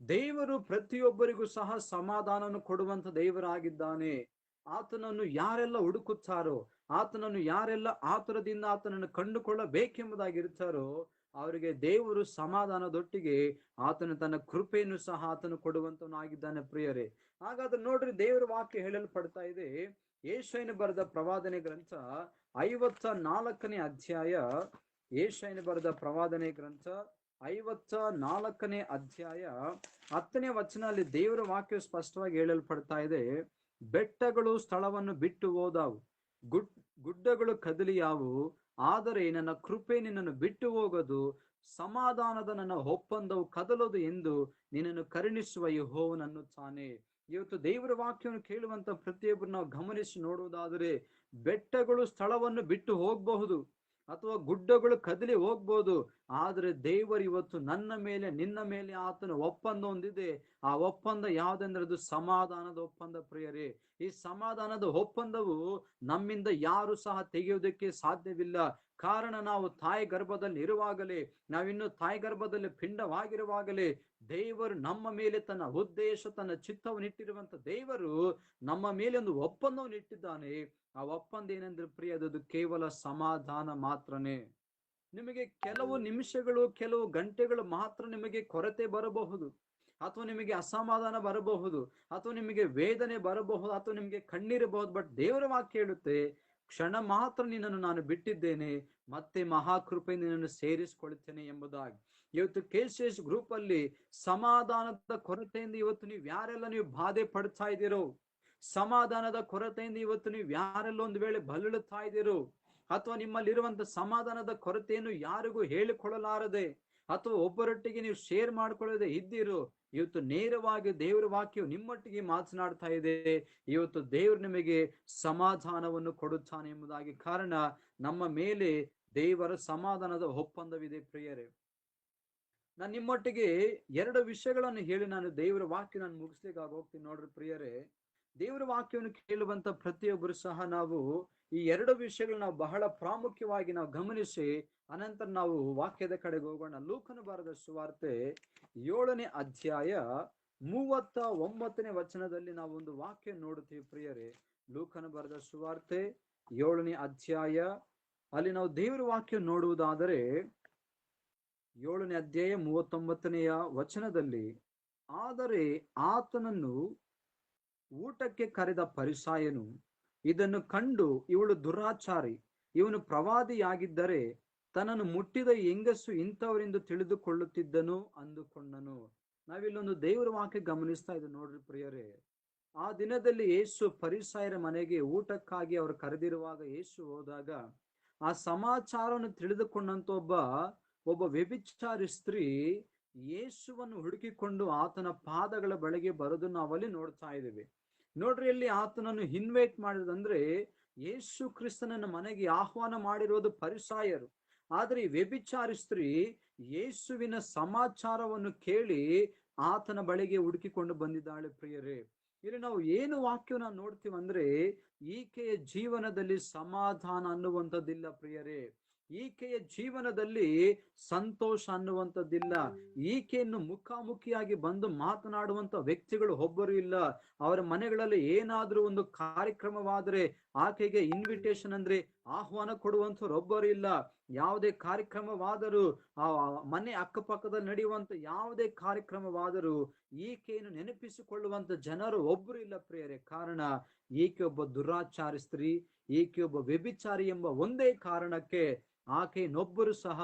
ದೇವರು ಪ್ರತಿಯೊಬ್ಬರಿಗೂ ಸಹ ಸಮಾಧಾನವನ್ನು ಕೊಡುವಂತ ದೇವರಾಗಿದ್ದಾನೆ. ಆತನನ್ನು ಯಾರೆಲ್ಲ ಹುಡುಕುತ್ತಾರೋ, ಆತನನ್ನು ಯಾರೆಲ್ಲ ಆತುರದಿಂದ ಆತನನ್ನು ಕಂಡುಕೊಳ್ಳಬೇಕೆಂಬುದಾಗಿರುತ್ತಾರೋ, ಅವರಿಗೆ ದೇವರು ಸಮಾಧಾನದೊಟ್ಟಿಗೆ ಆತನು ತನ್ನ ಕೃಪೆಯನ್ನು ಸಹ ಆತನು ಕೊಡುವಂತವನಾಗಿದ್ದಾನೆ ಪ್ರಿಯರೇ. ಹಾಗಾದ್ರೆ ನೋಡ್ರಿ, ದೇವರ ವಾಕ್ಯ ಹೇಳಲ್ಪಡ್ತಾ ಇದೆ ಏಷೈನ ಬರೆದ ಪ್ರವಾದನೆ ಗ್ರಂಥ ಐವತ್ತ ನಾಲ್ಕನೇ ಅಧ್ಯಾಯ ಏಷೈನ ಬರೆದ ಪ್ರವಾದನೆ ಗ್ರಂಥ. ಐವತ್ತ ನಾಲ್ಕನೇ ಅಧ್ಯಾಯ ಹತ್ತನೇ ವಚನದಲ್ಲಿ ದೇವರ ವಾಕ್ಯ ಸ್ಪಷ್ಟವಾಗಿ ಹೇಳಲ್ಪಡ್ತಾ ಇದೆ. ಬೆಟ್ಟಗಳು ಸ್ಥಳವನ್ನು ಬಿಟ್ಟು ಹೋದವು. ಗುಡ್, ಗುಡ್ಡಗಳು ಕದಲಿಯಾವು. ಆದರೆ ನನ್ನ ಕೃಪೆ ನಿನ್ನನ್ನು ಬಿಟ್ಟು ಹೋಗೋದು. ಸಮಾಧಾನದ ನನ್ನ ಒಪ್ಪಂದವು ಕದಲದು ಎಂದು ನಿನ್ನನ್ನು ಕರುಣಿಸುವ ತಾನೆ. ಇವತ್ತು ದೇವರ ವಾಕ್ಯವನ್ನು ಕೇಳುವಂತ ಪ್ರತಿಯೊಬ್ಬರು ನಾವು ಗಮನಿಸಿ ನೋಡುವುದಾದರೆ ಬೆಟ್ಟಗಳು ಸ್ಥಳವನ್ನು ಬಿಟ್ಟು ಹೋಗಬಹುದು ಅಥವಾ ಗುಡ್ಡಗಳು ಕದಲಿ ಹೋಗ್ಬೋದು, ಆದರೆ ದೇವರು ಇವತ್ತು ನನ್ನ ಮೇಲೆ, ನಿನ್ನ ಮೇಲೆ ಆತನ ಒಪ್ಪಂದ ಹೊಂದಿದೆ. ಆ ಒಪ್ಪಂದ ಯಾವ್ದಂದ್ರೆ ಅದು ಸಮಾಧಾನದ ಒಪ್ಪಂದ ಪ್ರಿಯರೇ. ಈ ಸಮಾಧಾನದ ಒಪ್ಪಂದವು ನಮ್ಮಿಂದ ಯಾರು ಸಹ ತೆಗೆಯುವುದಕ್ಕೆ ಸಾಧ್ಯವಿಲ್ಲ. ಕಾರಣ ನಾವು ತಾಯಿ ಗರ್ಭದಲ್ಲಿ ಇರುವಾಗಲೇ, ನಾವಿನ್ನು ತಾಯಿ ಗರ್ಭದಲ್ಲಿ ಪಿಂಡವಾಗಿರುವಾಗಲೇ ದೇವರು ನಮ್ಮ ಮೇಲೆ ತನ್ನ ಉದ್ದೇಶ, ತನ್ನ ಚಿತ್ತವನ್ನು ಇಟ್ಟಿರುವಂತ ದೇವರು ನಮ್ಮ ಮೇಲೆ ಒಂದು ಒಪ್ಪಂದವನ್ನು ಇಟ್ಟಿದ್ದಾನೆ ಆ ಒಪ್ಪಂದ ಏನಂದ್ರೆ ಪ್ರಿಯ ಅದು ಕೇವಲ ಸಮಾಧಾನ ಮಾತ್ರನೇ. ನಿಮಗೆ ಕೆಲವು ನಿಮಿಷಗಳು ಕೆಲವು ಗಂಟೆಗಳು ಮಾತ್ರ ನಿಮಗೆ ಕೊರತೆ ಬರಬಹುದು. ಅಥವಾ ನಿಮಗೆ ಅಸಮಾಧಾನ ಬರಬಹುದು. ಅಥವಾ ನಿಮಗೆ ವೇದನೆ ಬರಬಹುದು. ಅಥವಾ ನಿಮಗೆ ಕಣ್ಣೀರಬಹುದು ಬಟ್ ದೇವರ ವಾಕ್ಯ ಹೇಳುತ್ತೆ ಕ್ಷಣ ಮಾತ್ರ ನಿನ್ನನ್ನು ನಾನು ಬಿಟ್ಟಿದ್ದೇನೆ ಮತ್ತೆ ಮಹಾಕೃಪೆ ನಿನ್ನನ್ನು ಸೇರಿಸಿಕೊಳ್ಳುತ್ತೇನೆ ಎಂಬುದಾಗಿ. ಇವತ್ತು ಕೆಸಿಎಸ್ ಗ್ರೂಪ್ ಅಲ್ಲಿ ಸಮಾಧಾನದ ಕೊರತೆಯಿಂದ ಇವತ್ತು ನೀವು ಯಾರೆಲ್ಲ ನೀವು ಬಾಧೆ ಪಡ್ತಾ ಇದ್ದೀರೋ ಸಮಾಧಾನದ ಕೊರತೆಯಿಂದ ಇವತ್ತು ನೀವು ಯಾರೆಲ್ಲ ಒಂದು ವೇಳೆ ಬಲ್ಲುತ್ತಾ ಇದ್ದೀರೋ, ಅಥವಾ ನಿಮ್ಮಲ್ಲಿರುವಂತ ಸಮಾಧಾನದ ಕೊರತೆಯನ್ನು ಯಾರಿಗೂ ಹೇಳಿಕೊಳ್ಳಲಾರದೆ, ಅಥವಾ ಒಬ್ಬರೊಟ್ಟಿಗೆ ನೀವು ಶೇರ್ ಮಾಡ್ಕೊಳ್ಳದೆ ಇದ್ದೀರೋ, ಇವತ್ತು ನೇರವಾಗಿ ದೇವರ ವಾಕ್ಯವು ನಿಮ್ಮೊಟ್ಟಿಗೆ ಮಾತನಾಡ್ತಾ ಇದೆ. ಇವತ್ತು ದೇವರು ನಿಮಗೆ ಸಮಾಧಾನವನ್ನು ಕೊಡುತ್ತಾನೆ ಎಂಬುದಾಗಿ ಕಾರಣ ನಮ್ಮ ಮೇಲೆ ದೇವರ ಸಮಾಧಾನದ ಒಪ್ಪಂದವಿದೆ ಪ್ರಿಯರೇ. ನಾನು ನಿಮ್ಮೊಟ್ಟಿಗೆ ಎರಡು ವಿಷಯಗಳನ್ನು ಹೇಳಿ ನಾನು ದೇವರ ವಾಕ್ಯ ನಾನು ಮುಗಿಸ್ಲಿಕ್ಕಾಗ ಹೋಗ್ತೀನಿ ನೋಡ್ರಿ ಪ್ರಿಯರೇ. ದೇವರ ವಾಕ್ಯವನ್ನು ಕೇಳುವಂತ ಪ್ರತಿಯೊಬ್ಬರು ಸಹ ನಾವು ಈ ಎರಡು ವಿಷಯಗಳನ್ನ ಬಹಳ ಪ್ರಾಮುಖ್ಯವಾಗಿ ನಾವು ಗಮನಿಸಿ, ಅನಂತರ ನಾವು ವಾಕ್ಯದ ಕಡೆಗೆ ಹೋಗೋಣ. ಲೂಕನ ಬಾರದ ಸುವಾರ್ತೆ ಏಳನೇ ಅಧ್ಯಾಯ ಮೂವತ್ತ ಒಂಬತ್ತನೇ ವಚನದಲ್ಲಿ ನಾವು ಒಂದು ವಾಕ್ಯ ನೋಡುತ್ತೀವಿ ಪ್ರಿಯರೇ. ಲೂಕನ ಬರೆದ ಸುವಾರ್ತೆ ಏಳನೇ ಅಧ್ಯಾಯ ಅಲ್ಲಿ ನಾವು ದೇವರ ವಾಕ್ಯ ನೋಡುವುದಾದರೆ, ಏಳನೇ ಅಧ್ಯಾಯ ಮೂವತ್ತೊಂಬತ್ತನೆಯ ವಚನದಲ್ಲಿ, ಆದರೆ ಆತನನ್ನು ಊಟಕ್ಕೆ ಕರೆದ ಪರಿಸಾಯನು ಇದನ್ನು ಕಂಡು ಇವಳು ದುರಾಚಾರಿ. ಇವನು ಪ್ರವಾದಿಯಾಗಿದ್ದರೆ ತನ್ನನ್ನು ಮುಟ್ಟಿದ ಹೆಂಗಸು ಇಂಥವರೆಂದು ತಿಳಿದುಕೊಳ್ಳುತ್ತಿದ್ದನು ಅಂದುಕೊಂಡನು. ನಾವಿಲ್ಲೊಂದು ದೇವರ ವಾಕ್ಯ ಗಮನಿಸ್ತಾ ಇದ್ದೀವಿ ನೋಡ್ರಿ ಪ್ರಿಯರೇ. ಆ ದಿನದಲ್ಲಿ ಯೇಸು ಪರಿಸಾಯರ ಮನೆಗೆ ಊಟಕ್ಕಾಗಿ ಅವರು ಕರೆದಿರುವಾಗ ಯೇಸು ಹೋದಾಗ ಆ ಸಮಾಚಾರವನ್ನು ತಿಳಿದುಕೊಂಡಂತ ಒಬ್ಬ ಒಬ್ಬ ವ್ಯಭಿಚಾರಿ ಸ್ತ್ರೀ ಯೇಸುವನ್ನು ಹುಡುಕಿಕೊಂಡು ಆತನ ಪಾದಗಳ ಬಳಿಗೆ ಬರೋದು ನಾವಲ್ಲಿ ನೋಡ್ತಾ ಇದ್ದೇವೆ. ನೋಡ್ರಿ ಅಲ್ಲಿ ಆತನನ್ನು ಇನ್ವೈಟ್ ಮಾಡಿದಂದ್ರೆ ಯೇಸು ಕ್ರಿಸ್ತನನ್ನ ಮನೆಗೆ ಆಹ್ವಾನ ಮಾಡಿರೋದು ಪರಿಸಾಯರು. ಆದ್ರೆ ವ್ಯಭಿಚಾರಿ ಸ್ತ್ರೀ ಯೇಸುವಿನ ಸಮಾಚಾರವನ್ನು ಕೇಳಿ ಆತನ ಬಳಿಗೆ ಹುಡುಕಿಕೊಂಡು ಬಂದಿದ್ದಾಳೆ ಪ್ರಿಯರೇ. ಇಲ್ಲಿ ನಾವು ಏನು ವಾಕ್ಯವನ್ನ ನೋಡ್ತೀವಂದ್ರೆ ಈಕೆಯ ಜೀವನದಲ್ಲಿ ಸಮಾಧಾನ ಅನ್ನುವಂಥದ್ದಿಲ್ಲ ಪ್ರಿಯರೇ. ಈಕೆಯ ಜೀವನದಲ್ಲಿ ಸಂತೋಷ ಅನ್ನುವಂಥದ್ದಿಲ್ಲ. ಈಕೆಯನ್ನು ಮುಖಾಮುಖಿಯಾಗಿ ಬಂದು ಮಾತನಾಡುವಂತ ವ್ಯಕ್ತಿಗಳು ಒಬ್ಬರು ಇಲ್ಲ. ಅವರ ಮನೆಗಳಲ್ಲಿ ಏನಾದ್ರೂ ಒಂದು ಕಾರ್ಯಕ್ರಮವಾದರೆ ಆಕೆಗೆ ಇನ್ವಿಟೇಷನ್ ಅಂದ್ರೆ ಆಹ್ವಾನ ಕೊಡುವಂಥವ್ರು ಒಬ್ಬರು ಇಲ್ಲ. ಯಾವುದೇ ಕಾರ್ಯಕ್ರಮವಾದರೂ ಆ ಮನೆ ಅಕ್ಕಪಕ್ಕದಲ್ಲಿ ನಡೆಯುವಂತ ಯಾವುದೇ ಕಾರ್ಯಕ್ರಮವಾದರೂ ಈಕೆಯನ್ನು ನೆನಪಿಸಿಕೊಳ್ಳುವಂತ ಜನರು ಒಬ್ಬರು ಇಲ್ಲ ಪ್ರಿಯರೇ. ಕಾರಣ ಈಕೆ ಒಬ್ಬ ದುರಾಚಾರಿ ಸ್ತ್ರೀ, ಈಕೆ ಒಬ್ಬ ವ್ಯಭಿಚಾರಿ ಎಂಬ ಒಂದೇ ಕಾರಣಕ್ಕೆ ಆಕೆಯನ್ನೊಬ್ಬರು ಸಹ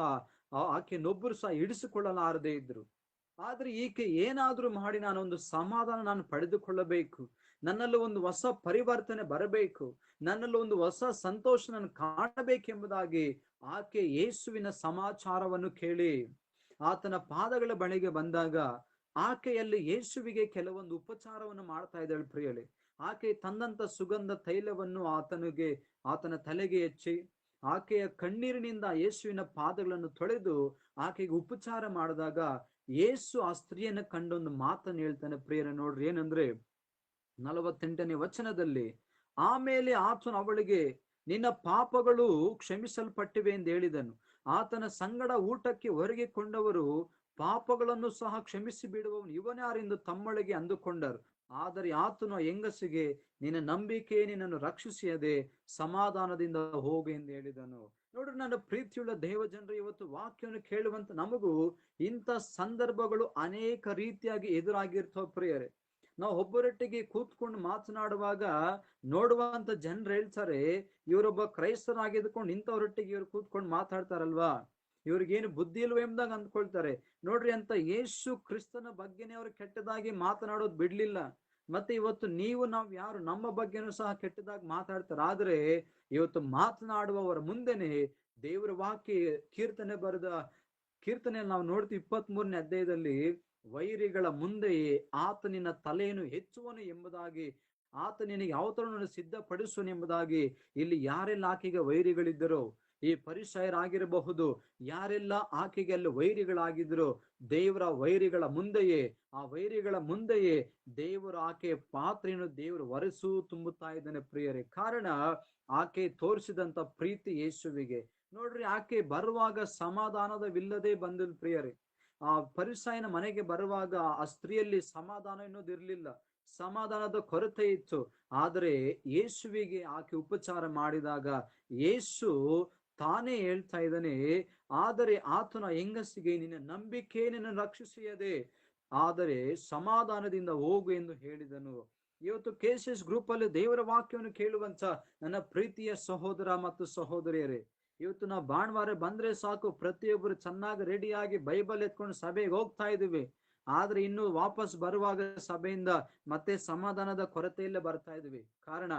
ಆಕೆಯನ್ನೊಬ್ಬರು ಸಹ ಇಡಿಸಿಕೊಳ್ಳಲಾರದೆ ಇದ್ರು ಆದ್ರೆ ಈಕೆ ಏನಾದ್ರೂ ಮಾಡಿ ನಾನು ಒಂದು ಸಮಾಧಾನ ನಾನು ಪಡೆದುಕೊಳ್ಳಬೇಕು. ನನ್ನಲ್ಲಿ ಒಂದು ಹೊಸ ಪರಿವರ್ತನೆ ಬರಬೇಕು. ನನ್ನಲ್ಲಿ ಒಂದು ಹೊಸ ಸಂತೋಷ ನಾನು ಕಾಣಬೇಕೆಂಬುದಾಗಿ ಆಕೆ ಯೇಸುವಿನ ಸಮಾಚಾರವನ್ನು ಕೇಳಿ ಆತನ ಪಾದಗಳ ಬಳಿಗೆ ಬಂದಾಗ ಆಕೆಯಲ್ಲಿ ಯೇಸುವಿಗೆ ಕೆಲವೊಂದು ಉಪಚಾರವನ್ನು ಮಾಡ್ತಾ ಇದ್ದಾಳೆ ಪ್ರಿಯಳೆ ಆಕೆ ತಂದಂತ ಸುಗಂಧ ತೈಲವನ್ನು ಆತನಿಗೆ, ಆತನ ತಲೆಗೆ ಹೆಚ್ಚಿ ಆಕೆಯ ಕಣ್ಣೀರಿನಿಂದ ಯೇಸುವಿನ ಪಾದಗಳನ್ನು ತೊಳೆದು ಆಕೆಗೆ ಉಪಚಾರ ಮಾಡಿದಾಗ ಯೇಸು ಆ ಸ್ತ್ರೀಯನ್ನ ಕಂಡೊಂದು ಮಾತನ್ನು ಹೇಳ್ತಾನೆ. ಪ್ರಿಯರ, ನೋಡ್ರಿ, ಏನಂದ್ರೆ ನಲವತ್ತೆಂಟನೇ ವಚನದಲ್ಲಿ, ಆಮೇಲೆ ಆತನು ಅವಳಿಗೆ, ನಿನ್ನ ಪಾಪಗಳು ಕ್ಷಮಿಸಲ್ಪಟ್ಟಿವೆ ಎಂದು ಹೇಳಿದನು. ಆತನ ಸಂಗಡ ಊಟಕ್ಕೆ ಹೊರಗೆ ಕೊಂಡವರು ಪಾಪಗಳನ್ನು ಸಹ ಕ್ಷಮಿಸಿ ಬಿಡುವವನು. ಇವನ್ಯಾರೆಂದು ತಮ್ಮೊಳಗೆ ಅಂದುಕೊಂಡರು. ಆದರೆ ಆತನು ಹೆಂಗಸಿಗೆ, ನಿನ್ನ ನಂಬಿಕೆ ನಿನ್ನನ್ನು ರಕ್ಷಿಸಿಯದೆ ಸಮಾಧಾನದಿಂದ ಹೋಗು ಎಂದು ಹೇಳಿದನು. ನೋಡ್ರಿ ನನ್ನ ಪ್ರೀತಿಯುಳ್ಳ ದೇವ ಜನರು ಇವತ್ತು ವಾಕ್ಯವನ್ನು ಕೇಳುವಂತ ನಮಗೂ ಇಂಥ ಸಂದರ್ಭಗಳು ಅನೇಕ ರೀತಿಯಾಗಿ ಎದುರಾಗಿರ್ತವ ಪ್ರಿಯರೇ. ನಾವು ಒಬ್ಬರೊಟ್ಟಿಗೆ ಕೂತ್ಕೊಂಡು ಮಾತನಾಡುವಾಗ ನೋಡುವಂತ ಜನರು ಹೇಳ್ತಾರೆ, ಇವರೊಬ್ಬ ಕ್ರೈಸ್ತರಾಗಿದ್ದುಕೊಂಡು ಇಂಥವರೊಟ್ಟಿಗೆ ಇವರು ಕೂತ್ಕೊಂಡು ಮಾತಾಡ್ತಾರಲ್ವಾ? ಇವ್ರಿಗೇನು ಬುದ್ಧಿ ಇಲ್ವ ಎಂಬುದಾಗ ಅಂದ್ಕೊಳ್ತಾರೆ. ನೋಡ್ರಿ ಅಂತ ಯೇಸು ಕ್ರಿಸ್ತನ ಬಗ್ಗೆನೇ ಅವ್ರು ಕೆಟ್ಟದಾಗಿ ಮಾತನಾಡೋದು ಬಿಡ್ಲಿಲ್ಲ. ಮತ್ತೆ ಇವತ್ತು ನೀವು ನಾವು ಯಾರು? ನಮ್ಮ ಬಗ್ಗೆನೂ ಸಹ ಕೆಟ್ಟದಾಗಿ ಮಾತಾಡ್ತಾರೆ. ಆದ್ರೆ ಇವತ್ತು ಮಾತನಾಡುವವರ ಮುಂದೆನೆ ದೇವರ ವಾಕ್ಯ ಕೀರ್ತನೆ ಬರೆದ, ಕೀರ್ತನೆಯಲ್ಲಿ ನಾವು ನೋಡ್ತೀವಿ ಇಪ್ಪತ್ತ್ ಮೂರನೇ ಅಧ್ಯಾಯದಲ್ಲಿ, ವೈರಿಗಳ ಮುಂದೆಯೇ ಆತನಿನ ತಲೆಯನ್ನು ಹೆಚ್ಚುವನು ಎಂಬುದಾಗಿ ಆತ ನಿನಗೆ ಅವತರಣವನ್ನು ಸಿದ್ಧಪಡಿಸುವನು ಎಂಬುದಾಗಿ ಇಲ್ಲಿ ಯಾರೆಲ್ಲ ಆಕೆಗೆ ವೈರಿಗಳಿದ್ದರೋ ಈ ಪರಿಸಯರಾಗಿರಬಹುದು ಯಾರೆಲ್ಲ ಆಕೆಗೆ ಅಲ್ಲಿ ವೈರಿಗಳಾಗಿದ್ರು, ದೇವರ ವೈರಿಗಳ ಮುಂದೆಯೇ, ಆ ವೈರಿಗಳ ಮುಂದೆಯೇ ದೇವರು ಆಕೆ ಪಾತ್ರೆಯನ್ನು ದೇವರು ಒರೆಸು ತುಂಬುತ್ತಾ ಇದ್ದಾನೆ ಪ್ರಿಯರೇ. ಕಾರಣ ಆಕೆ ತೋರಿಸಿದಂತ ಪ್ರೀತಿ ಯೇಸುವಿಗೆ. ನೋಡ್ರಿ, ಆಕೆ ಬರುವಾಗ ಸಮಾಧಾನದವಿಲ್ಲದೆ ಬಂದಿಲ್ ಪ್ರಿಯರೇ. ಆ ಪರಿಸಾಯನ ಮನೆಗೆ ಬರುವಾಗ ಆ ಸ್ತ್ರೀಯಲ್ಲಿ ಸಮಾಧಾನ ಎನ್ನುವುದಿರ್ಲಿಲ್ಲ ಸಮಾಧಾನದ ಕೊರತೆ ಇತ್ತು. ಆದರೆ ಯೇಸುವಿಗೆ ಆಕೆ ಉಪಚಾರ ಮಾಡಿದಾಗ ಯೇಸು ತಾನೇ ಹೇಳ್ತಾ ಇದ್ದಾನೆ, ಆದರೆ ಆತನ ಹೆಂಗಸಿಗೆ ನಿನ್ನ ನಂಬಿಕೆ ನಿನ್ನ ರಕ್ಷಿಸಿಯದೆ. ಆದರೆ ಸಮಾಧಾನದಿಂದ ಹೋಗು ಎಂದು ಹೇಳಿದನು. ಇವತ್ತು ಕೇಸಸ್ ಗ್ರೂಪ್ ಅಲ್ಲಿ ದೇವರ ವಾಕ್ಯವನ್ನು ಕೇಳುವಂತ ನನ್ನ ಪ್ರೀತಿಯ ಸಹೋದರ ಮತ್ತು ಸಹೋದರಿಯರೇ, ಇವತ್ತು ನಾವು ಭಾನುವಾರ ಬಂದ್ರೆ ಸಾಕು, ಪ್ರತಿಯೊಬ್ಬರು ಚೆನ್ನಾಗಿ ರೆಡಿಯಾಗಿ ಬೈಬಲ್ ಎತ್ಕೊಂಡು ಸಭೆಗೆ ಹೋಗ್ತಾ ಇದೀವಿ ಆದ್ರೆ ಇನ್ನು ವಾಪಸ್ ಬರುವಾಗ ಸಭೆಯಿಂದ ಮತ್ತೆ ಸಮಾಧಾನದ ಕೊರತೆಯಲ್ಲೇ ಬರ್ತಾ ಇದೀವಿ ಕಾರಣ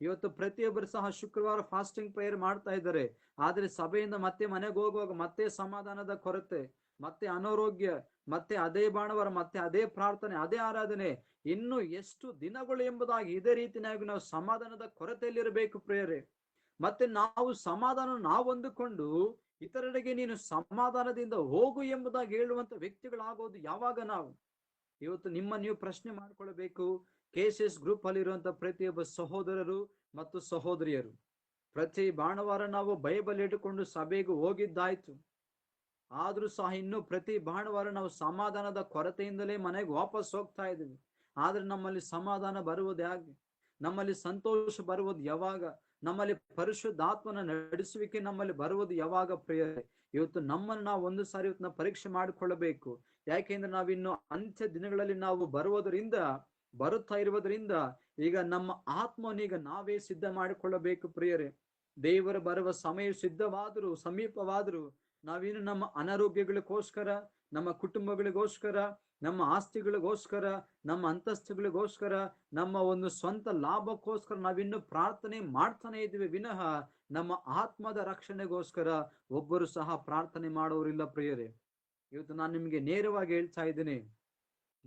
ಇವತ್ತು ಪ್ರತಿಯೊಬ್ಬರು ಸಹ ಶುಕ್ರವಾರ ಫಾಸ್ಟಿಂಗ್ ಪ್ರೇಯರ್ ಮಾಡ್ತಾ ಇದ್ದಾರೆ. ಆದ್ರೆ ಸಭೆಯಿಂದ ಮತ್ತೆ ಮನೆಗೆ ಹೋಗುವಾಗ ಮತ್ತೆ ಸಮಾಧಾನದ ಕೊರತೆ, ಮತ್ತೆ ಅನಾರೋಗ್ಯ, ಮತ್ತೆ ಅದೇ ಬಾಣವರ, ಮತ್ತೆ ಅದೇ ಪ್ರಾರ್ಥನೆ, ಅದೇ ಆರಾಧನೆ. ಇನ್ನು ಎಷ್ಟು ದಿನಗಳು ಎಂಬುದಾಗಿ ಇದೇ ರೀತಿಯಾಗಿ ನಾವು ಸಮಾಧಾನದ ಕೊರತೆಯಲ್ಲಿರಬೇಕು ಪ್ರೇಯರೇ. ಮತ್ತೆ ನಾವು ಸಮಾಧಾನ ನಾವು ಹೊಂದಿಕೊಂಡು ಇತರರಿಗೆ ನೀನು ಸಮಾಧಾನದಿಂದ ಹೋಗು ಎಂಬುದಾಗಿ ಹೇಳುವಂತ ವ್ಯಕ್ತಿಗಳಾಗೋದು ಯಾವಾಗ ನಾವು? ಇವತ್ತು ನಿಮ್ಮ ನೀವು ಪ್ರಶ್ನೆ ಮಾಡ್ಕೊಳ್ಬೇಕು. ಕೇಸಸ್ ಗ್ರೂಪ್ ಅಲ್ಲಿರುವಂತ ಪ್ರತಿಯೊಬ್ಬ ಸಹೋದರರು ಮತ್ತು ಸಹೋದರಿಯರು. ಪ್ರತಿ ಭಾನುವಾರ ನಾವು ಬೈಬಲ್ ಇಟ್ಟುಕೊಂಡು ಸಭೆಗೆ ಹೋಗಿದ್ದಾಯ್ತು. ಆದ್ರೂ ಸಹ ಇನ್ನು ಪ್ರತಿ ಭಾನುವಾರ ನಾವು ಸಮಾಧಾನದ ಕೊರತೆಯಿಂದಲೇ ಮನೆಗೆ ವಾಪಸ್ ಹೋಗ್ತಾ ಇದ್ದೀವಿ. ಆದ್ರೆ ನಮ್ಮಲ್ಲಿ ಸಮಾಧಾನ ಬರುವುದು ಹೇಗೆ? ನಮ್ಮಲ್ಲಿ ಸಂತೋಷ ಬರುವುದು ಯಾವಾಗ? ನಮ್ಮಲ್ಲಿ ಪರಿಶುದ್ಧಾತ್ಮನ ನಡೆಸುವಿಕೆ ನಮ್ಮಲ್ಲಿ ಬರುವುದು ಯಾವಾಗ ಪ್ರಿಯರೇ? ಇವತ್ತು ನಮ್ಮನ್ನು ನಾವು ಒಂದು ಸಾರಿ ಇವತ್ತು ಪರೀಕ್ಷೆ ಮಾಡಿಕೊಳ್ಳಬೇಕು. ಯಾಕೆಂದ್ರೆ ನಾವಿನ್ನು ಅಂತ್ಯ ದಿನಗಳಲ್ಲಿ ನಾವು ಬರುವುದರಿಂದ ಬರುತ್ತಾ ಇರುವುದರಿಂದ ಈಗ ನಮ್ಮ ಆತ್ಮನೀಗ ನಾವೇ ಸಿದ್ಧ ಮಾಡಿಕೊಳ್ಳಬೇಕು ಪ್ರಿಯರೇ. ದೇವರು ಬರುವ ಸಮಯ ಸಿದ್ಧವಾದರೂ, ಸಮೀಪವಾದರೂ ನಾವೇನು ನಮ್ಮ ಅನಾರೋಗ್ಯಗಳಿಗೋಸ್ಕರ, ನಮ್ಮ ಕುಟುಂಬಗಳಿಗೋಸ್ಕರ, ನಮ್ಮ ಆಸ್ತಿಗಳಿಗೋಸ್ಕರ, ನಮ್ಮ ಅಂತಸ್ತುಗಳಿಗೋಸ್ಕರ ನಮ್ಮ ಒಂದು ಸ್ವಂತ ಲಾಭಕ್ಕೋಸ್ಕರ ನಾವಿನ್ನು ಪ್ರಾರ್ಥನೆ ಮಾಡ್ತಾನೆ ಇದ್ದೀವಿ. ವಿನಃ ನಮ್ಮ ಆತ್ಮದ ರಕ್ಷಣೆಗೋಸ್ಕರ ಒಬ್ಬರು ಸಹ ಪ್ರಾರ್ಥನೆ ಮಾಡೋರಿಲ್ಲ ಪ್ರಿಯರೇ. ಇವತ್ತು ನಾನು ನಿಮಗೆ ನೇರವಾಗಿ ಹೇಳ್ತಾ ಇದ್ದೀನಿ.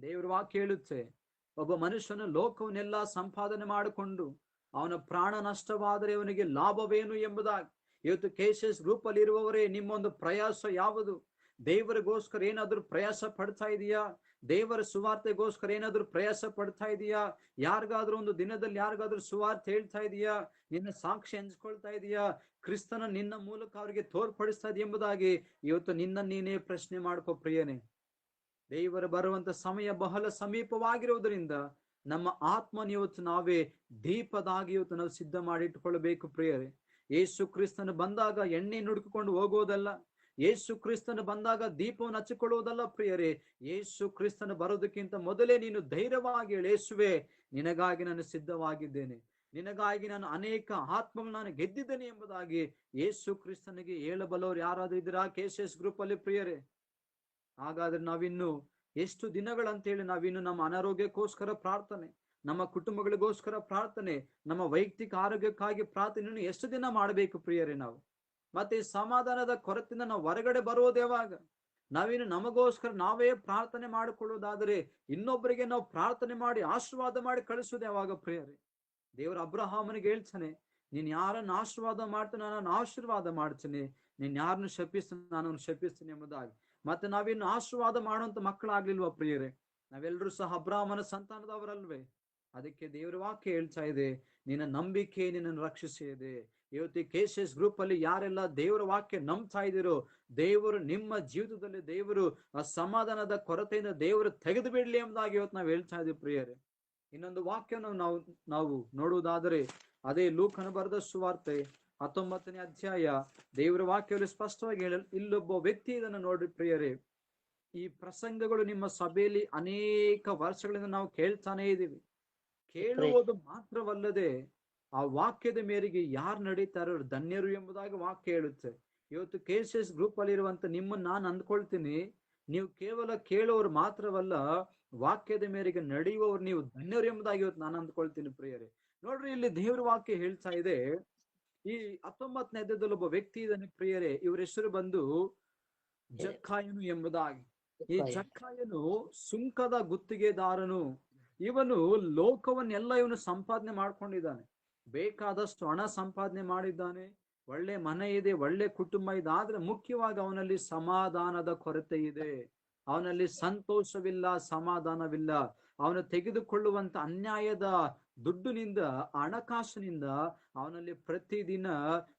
ದೇವರ ವಾಕ್ಯ ಹೇಳುತ್ತೆ ಒಬ್ಬ ಮನುಷ್ಯನು ಲೋಕವನ್ನೆಲ್ಲ ಸಂಪಾದನೆ ಮಾಡಿಕೊಂಡು ಅವನ ಪ್ರಾಣ ನಷ್ಟವಾದರೆ ಅವನಿಗೆ ಲಾಭವೇನು ಎಂಬುದಾಗಿ. ಇವತ್ತು ಕೇಸಸ್ ಗ್ರೂಪ್ ಅಲ್ಲಿ ಇರುವವರೇ ನಿಮ್ಮೊಂದು ಪ್ರಯಾಸ ಯಾವುದು? ದೇವರಿಗೋಸ್ಕರ ಏನಾದ್ರೂ ಪ್ರಯಾಸ ಪಡ್ತಾ ಇದೆಯಾ? ದೇವರ ಸುವಾರ್ತೆಗೋಸ್ಕರ ಏನಾದ್ರೂ ಪ್ರಯಾಸ ಪಡ್ತಾ ಇದೆಯಾ? ಯಾರಿಗಾದ್ರೂ ಒಂದು ದಿನದಲ್ಲಿ ಯಾರಿಗಾದ್ರೂ ಸುವಾರ್ತೆ ಹೇಳ್ತಾ ಇದೆಯಾ? ನಿನ್ನ ಸಾಕ್ಷಿ ಹಂಚ್ಕೊಳ್ತಾ ಇದೆಯಾ? ಕ್ರಿಸ್ತನ ನಿನ್ನ ಮೂಲಕ ಅವರಿಗೆ ತೋರ್ಪಡಿಸ್ತಾ ಇದೆ ಎಂಬುದಾಗಿ ಇವತ್ತು ನಿನ್ನ ನೀನೇ ಪ್ರಶ್ನೆ ಮಾಡ್ಕೋ ಪ್ರಿಯನೇ. ದೇವರು ಬರುವಂತ ಸಮಯ ಬಹಳ ಸಮೀಪವಾಗಿರುವುದರಿಂದ ನಮ್ಮ ಆತ್ಮನ ಇವತ್ತು ನಾವೇ ದೀಪದಾಗಿ ಇವತ್ತು ನಾವು ಸಿದ್ಧ ಮಾಡಿಟ್ಟುಕೊಳ್ಳಬೇಕು ಪ್ರಿಯರೇ. ಯೇಸು ಕ್ರಿಸ್ತನು ಬಂದಾಗ ಎಣ್ಣೆ ನುಡುಕಿಕೊಂಡು ಹೋಗೋದಲ್ಲ, ಯೇಸು ಕ್ರಿಸ್ತನು ಬಂದಾಗ ದೀಪವನ್ನು ಹಚ್ಚಿಕೊಳ್ಳುವುದಲ್ಲ ಪ್ರಿಯರೇ. ಯೇಸು ಕ್ರಿಸ್ತನು ಬರೋದಕ್ಕಿಂತ ಮೊದಲೇ ನೀನು ಧೈರ್ಯವಾಗಿ ಯೇಸುವೆ, ನಿನಗಾಗಿ ನಾನು ಸಿದ್ಧವಾಗಿದ್ದೇನೆ. ನಿನಗಾಗಿ ನಾನು ಅನೇಕ ಆತ್ಮಗಳು ನಾನು ಗೆದ್ದಿದ್ದೇನೆ ಎಂಬುದಾಗಿ ಯೇಸು ಕ್ರಿಸ್ತನಿಗೆ ಹೇಳಬಲ್ಲವರು ಯಾರಾದ್ರೂ ಇದ್ದೀರಾ? ಎಸ್ ಗ್ರೂಪ್ ಅಲ್ಲಿ ಪ್ರಿಯರೇ? ಹಾಗಾದ್ರೆ ನಾವಿನ್ನು ಎಷ್ಟು ದಿನಗಳಂತೇಳಿ ನಾವಿನ್ನು ನಮ್ಮ ಅನಾರೋಗ್ಯಕ್ಕೋಸ್ಕರ ಪ್ರಾರ್ಥನೆ, ನಮ್ಮ ಕುಟುಂಬಗಳಿಗೋಸ್ಕರ ಪ್ರಾರ್ಥನೆ, ನಮ್ಮ ವೈಯಕ್ತಿಕ ಆರೋಗ್ಯಕ್ಕಾಗಿ ಪ್ರಾರ್ಥನೆಯನ್ನು ಎಷ್ಟು ದಿನ ಮಾಡಬೇಕು ಪ್ರಿಯರೇ ನಾವು? ಮತ್ತೆ ಸಮಾಧಾನದ ಕೊರತೆಯಿಂದ ನಾವು ಹೊರಗಡೆ ಬರುವುದು ಯಾವಾಗ? ನಾವೇನು ನಮಗೋಸ್ಕರ ನಾವೇ ಪ್ರಾರ್ಥನೆ ಮಾಡಿಕೊಳ್ಳುವುದಾದರೆ ಇನ್ನೊಬ್ಬರಿಗೆ ನಾವು ಪ್ರಾರ್ಥನೆ ಮಾಡಿ, ಆಶೀರ್ವಾದ ಮಾಡಿ ಕಳಿಸುವುದು ಯಾವಾಗ ಪ್ರಿಯರೇ? ದೇವರ ಅಬ್ರಹಾಮನಿಗೆ ಹೇಳ್ತಾನೆ, ನೀನ್ ಯಾರನ್ನು ಆಶೀರ್ವಾದ ಮಾಡ್ತಾನೆ ನಾನು ಆಶೀರ್ವಾದ ಮಾಡ್ತೇನೆ, ನೀನ್ ಯಾರನ್ನು ಶಪಿಸ್ತಾನೆ ನಾನು ಶಪಿಸ್ತೀನಿ ಎಂಬುದಾಗಿ. ಮತ್ತೆ ನಾವಿನ್ನು ಆಶೀರ್ವಾದ ಮಾಡುವಂತ ಮಕ್ಕಳಾಗ್ಲಿಲ್ವಾ ಪ್ರಿಯರೇ? ನಾವೆಲ್ಲರೂ ಸಹ ಅಬ್ರಾಹ್ಮನ ಸಂತಾನದವರಲ್ವೇ? ಅದಕ್ಕೆ ದೇವರ ವಾಕ್ಯ ಹೇಳ್ತಾ ಇದೆ, ನಿನ್ನ ನಂಬಿಕೆ ನಿನ್ನನ್ನು ರಕ್ಷಿಸಿದೆ. ಇವತ್ತು ಎಸ್ ಗ್ರೂಪ್ ಅಲ್ಲಿ ಯಾರೆಲ್ಲ ದೇವರ ವಾಕ್ಯ ನಂಬ್ತಾ ಇದ್ದೀರೋ, ದೇವರು ನಿಮ್ಮ ಜೀವಿತದಲ್ಲಿ ದೇವರು, ಆ ಸಮಾಧಾನದ ಕೊರತೆಯಿಂದ ದೇವರು ತೆಗೆದು ಬಿಡ್ಲಿ ಎಂಬುದಾಗಿ ಇವತ್ತು ನಾವು ಹೇಳ್ತಾ ಇದ್ದೀವಿ ಪ್ರಿಯರೇ. ಇನ್ನೊಂದು ವಾಕ್ಯವನ್ನು ನಾವು ನಾವು ನೋಡುವುದಾದರೆ, ಅದೇ ಲೂಕನ ಬರೆದ ಸುವಾರ್ತೆ ಹತ್ತೊಂಬತ್ತನೇ ಅಧ್ಯಾಯ, ದೇವರ ವಾಕ್ಯದಲ್ಲಿ ಸ್ಪಷ್ಟವಾಗಿ ಹೇಳಲು, ಇಲ್ಲೊಬ್ಬ ವ್ಯಕ್ತಿ ಇದನ್ನು ನೋಡ್ರಿ ಪ್ರಿಯರೇ, ಈ ಪ್ರಸಂಗಗಳು ನಿಮ್ಮ ಸಭೆಯಲ್ಲಿ ಅನೇಕ ವರ್ಷಗಳಿಂದ ನಾವು ಕೇಳ್ತಾನೇ ಇದ್ದೀವಿ. ಕೇಳುವುದು ಮಾತ್ರವಲ್ಲದೆ ಆ ವಾಕ್ಯದ ಮೇರೆಗೆ ಯಾರು ನಡೀತಾರೋ ಧನ್ಯರು ಎಂಬುದಾಗಿ ವಾಕ್ಯ ಹೇಳುತ್ತೆ. ಇವತ್ತು ಕೆ ಸಿ ಎಸ್ ಗ್ರೂಪ್ ಅಲ್ಲಿ ಇರುವಂತ ನಿಮ್ಮನ್ನ ನಾನು ಅಂದ್ಕೊಳ್ತೀನಿ, ನೀವು ಕೇವಲ ಕೇಳುವವರು ಮಾತ್ರವಲ್ಲ, ವಾಕ್ಯದ ಮೇರೆಗೆ ನಡೆಯುವವರು ನೀವು ಧನ್ಯರು ಎಂಬುದಾಗಿ ಇವತ್ತು ನಾನು ಅಂದ್ಕೊಳ್ತೀನಿ ಪ್ರಿಯರೇ. ನೋಡ್ರಿ, ಇಲ್ಲಿ ದೇವ್ರ ವಾಕ್ಯ ಹೇಳ್ತಾ ಇದೆ ಈ ಹತ್ತೊಂಬತ್ತನೇ ಅಧ್ಯಾಯದಲ್ಲಿ ಒಬ್ಬ ವ್ಯಕ್ತಿ ಇದನ್ನು ಪ್ರಿಯರೇ ಇವರ ಹೆಸರು ಬಂದು ಜಕ್ಕಾಯನು ಎಂಬುದಾಗಿ. ಈ ಜಕ್ಕಾಯನು ಸುಂಕದ ಗುತ್ತಿಗೆದಾರನು. ಇವನು ಲೋಕವನ್ನೆಲ್ಲ ಇವನು ಸಂಪಾದನೆ ಮಾಡ್ಕೊಂಡಿದ್ದಾನೆ. ಬೇಕಾದಷ್ಟು ಹಣ ಸಂಪಾದನೆ ಮಾಡಿದ್ದಾನೆ. ಒಳ್ಳೆ ಮನೆ ಇದೆ ಒಳ್ಳೆ ಕುಟುಂಬ ಇದೆ ಆದ್ರೆ ಮುಖ್ಯವಾಗಿ ಅವನಲ್ಲಿ ಸಮಾಧಾನದ ಕೊರತೆ ಇದೆ. ಅವನಲ್ಲಿ ಸಂತೋಷವಿಲ್ಲ ಸಮಾಧಾನವಿಲ್ಲ. ಅವನು ತೆಗೆದುಕೊಳ್ಳುವಂತ ಅನ್ಯಾಯದ ದುಡ್ಡಿನಿಂದ, ಹಣಕಾಸಿನಿಂದ ಅವನಲ್ಲಿ ಪ್ರತಿದಿನ